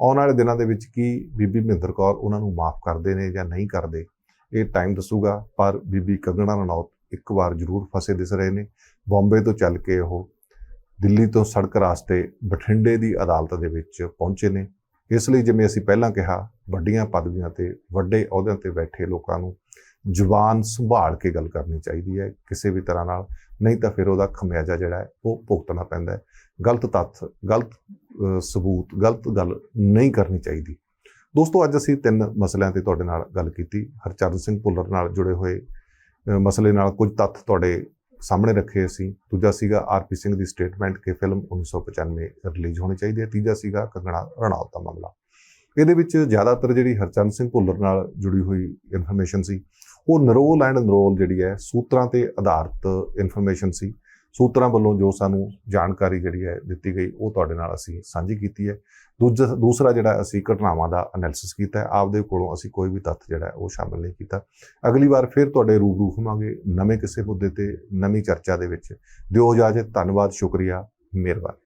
ਆਉਣ ਵਾਲੇ ਦਿਨਾਂ ਦੇ ਵਿੱਚ ਕੀ ਬੀਬੀ ਮਹਿੰਦਰ ਕੌਰ ਉਹਨਾਂ ਨੂੰ ਮਾਫ ਕਰਦੇ ਨੇ ਜਾਂ ਨਹੀਂ ਕਰਦੇ? ਇਹ ਟਾਈਮ ਦੱਸੂਗਾ, ਪਰ ਬੀਬੀ ਕੰਗਣਾ ਰਣੌਤ ਇੱਕ ਵਾਰ ਜ਼ਰੂਰ ਫਸੇ ਦਿਸ ਰਹੇ ਨੇ। ਬੰਬੇ ਤੋਂ ਚੱਲ ਕੇ ਉਹ ਦਿੱਲੀ ਤੋਂ ਸੜਕ ਰਾਸਤੇ ਬਠਿੰਡੇ ਦੀ ਅਦਾਲਤ ਦੇ ਵਿੱਚ ਪਹੁੰਚੇ ਨੇ। ਇਸ ਲਈ ਜਿਵੇਂ ਅਸੀਂ ਪਹਿਲਾਂ ਕਿਹਾ, ਵੱਡੀਆਂ ਪਦਵੀਆਂ ਤੇ ਵੱਡੇ ਅਹੁਦਿਆਂ ਤੇ ਬੈਠੇ ਲੋਕਾਂ ਨੂੰ ਜ਼ੁਬਾਨ ਸੰਭਾਲ ਕੇ ਗੱਲ ਕਰਨੀ ਚਾਹੀਦੀ ਹੈ ਕਿਸੇ ਵੀ ਤਰ੍ਹਾਂ ਨਾਲ, ਨਹੀਂ ਤਾਂ ਫਿਰ ਉਹਦਾ ਖਮਿਆਜਾ ਜਿਹੜਾ ਹੈ ਉਹ ਭੁਗਤਣਾ ਪੈਂਦਾ ਹੈ। ਗਲਤ ਤੱਥ, ਗਲਤ ਸਬੂਤ, ਗਲਤ ਗੱਲ ਨਹੀਂ ਕਰਨੀ ਚਾਹੀਦੀ। ਦੋਸਤੋ, ਅੱਜ ਅਸੀਂ ਤਿੰਨ ਮਸਲਿਆਂ ਤੇ ਤੁਹਾਡੇ ਨਾਲ ਗੱਲ ਕੀਤੀ। ਹਰਚਰਨ ਸਿੰਘ ਭੁੱਲਰ ਨਾਲ ਜੁੜੇ ਹੋਏ ਮਸਲੇ ਨਾਲ ਕੁਝ ਤੱਥ ਤੁਹਾਡੇ ਸਾਹਮਣੇ ਰੱਖੇ ਅਸੀਂ। ਦੂਜਾ ਸੀਗਾ ਆਰਪੀ ਸਿੰਘ ਦੀ ਸਟੇਟਮੈਂਟ ਕਿ ਫਿਲਮ 1995 ਰਿਲੀਜ਼ ਹੋਣੀ ਚਾਹੀਦੀ ਹੈ। ਤੀਜਾ ਸੀਗਾ ਕੰਗਣਾ ਰਣੌਤ ਦਾ ਮਾਮਲਾ। ਇਹਦੇ ਵਿੱਚ ਜ਼ਿਆਦਾਤਰ ਜਿਹੜੀ ਹਰਚਰਨ ਸਿੰਘ ਭੁੱਲਰ ਨਾਲ ਜੁੜੀ ਹੋਈ ਇਨਫੋਰਮੇਸ਼ਨ ਸੀ ਉਹ ਨਰੋਲ ਐਂਡ ਨਰੋਲ ਜਿਹੜੀ ਹੈ, ਸੂਤਰਾਂ ਤੇ ਆਧਾਰਿਤ ਇਨਫੋਰਮੇਸ਼ਨ ਸੀ। ਸੂਤਰਾਂ ਵੱਲੋਂ ਜੋ ਸਾਨੂੰ ਜਾਣਕਾਰੀ ਜਿਹੜੀ ਹੈ ਦਿੱਤੀ ਗਈ, ਉਹ ਤੁਹਾਡੇ ਨਾਲ ਅਸੀਂ ਸਾਂਝੀ ਕੀਤੀ ਹੈ। ਦੂਜਾ, ਦੂਸਰਾ ਜਿਹੜਾ ਅਸੀਂ ਘਟਨਾਵਾਂ ਦਾ ਐਨਾਲਿਸਿਸ ਕੀਤਾ ਹੈ, ਆਪਦੇ ਕੋਲੋਂ ਅਸੀਂ ਕੋਈ ਵੀ ਤੱਥ ਜਿਹੜਾ ਉਹ ਸ਼ਾਮਿਲ ਨਹੀਂ ਕੀਤਾ। ਅਗਲੀ ਵਾਰ ਫਿਰ ਤੁਹਾਡੇ ਰੂਬਰੂ ਹੋਵਾਂਗੇ ਨਵੇਂ ਕਿਸੇ ਮੁੱਦੇ ਤੇ, ਨਵੀਂ ਚਰਚਾ ਦੇ ਵਿੱਚ। ਦਿਓ ਇਜਾਜ਼ਤ, ਧੰਨਵਾਦ, ਸ਼ੁਕਰੀਆ, ਮਿਹਰਬਾਨੀ।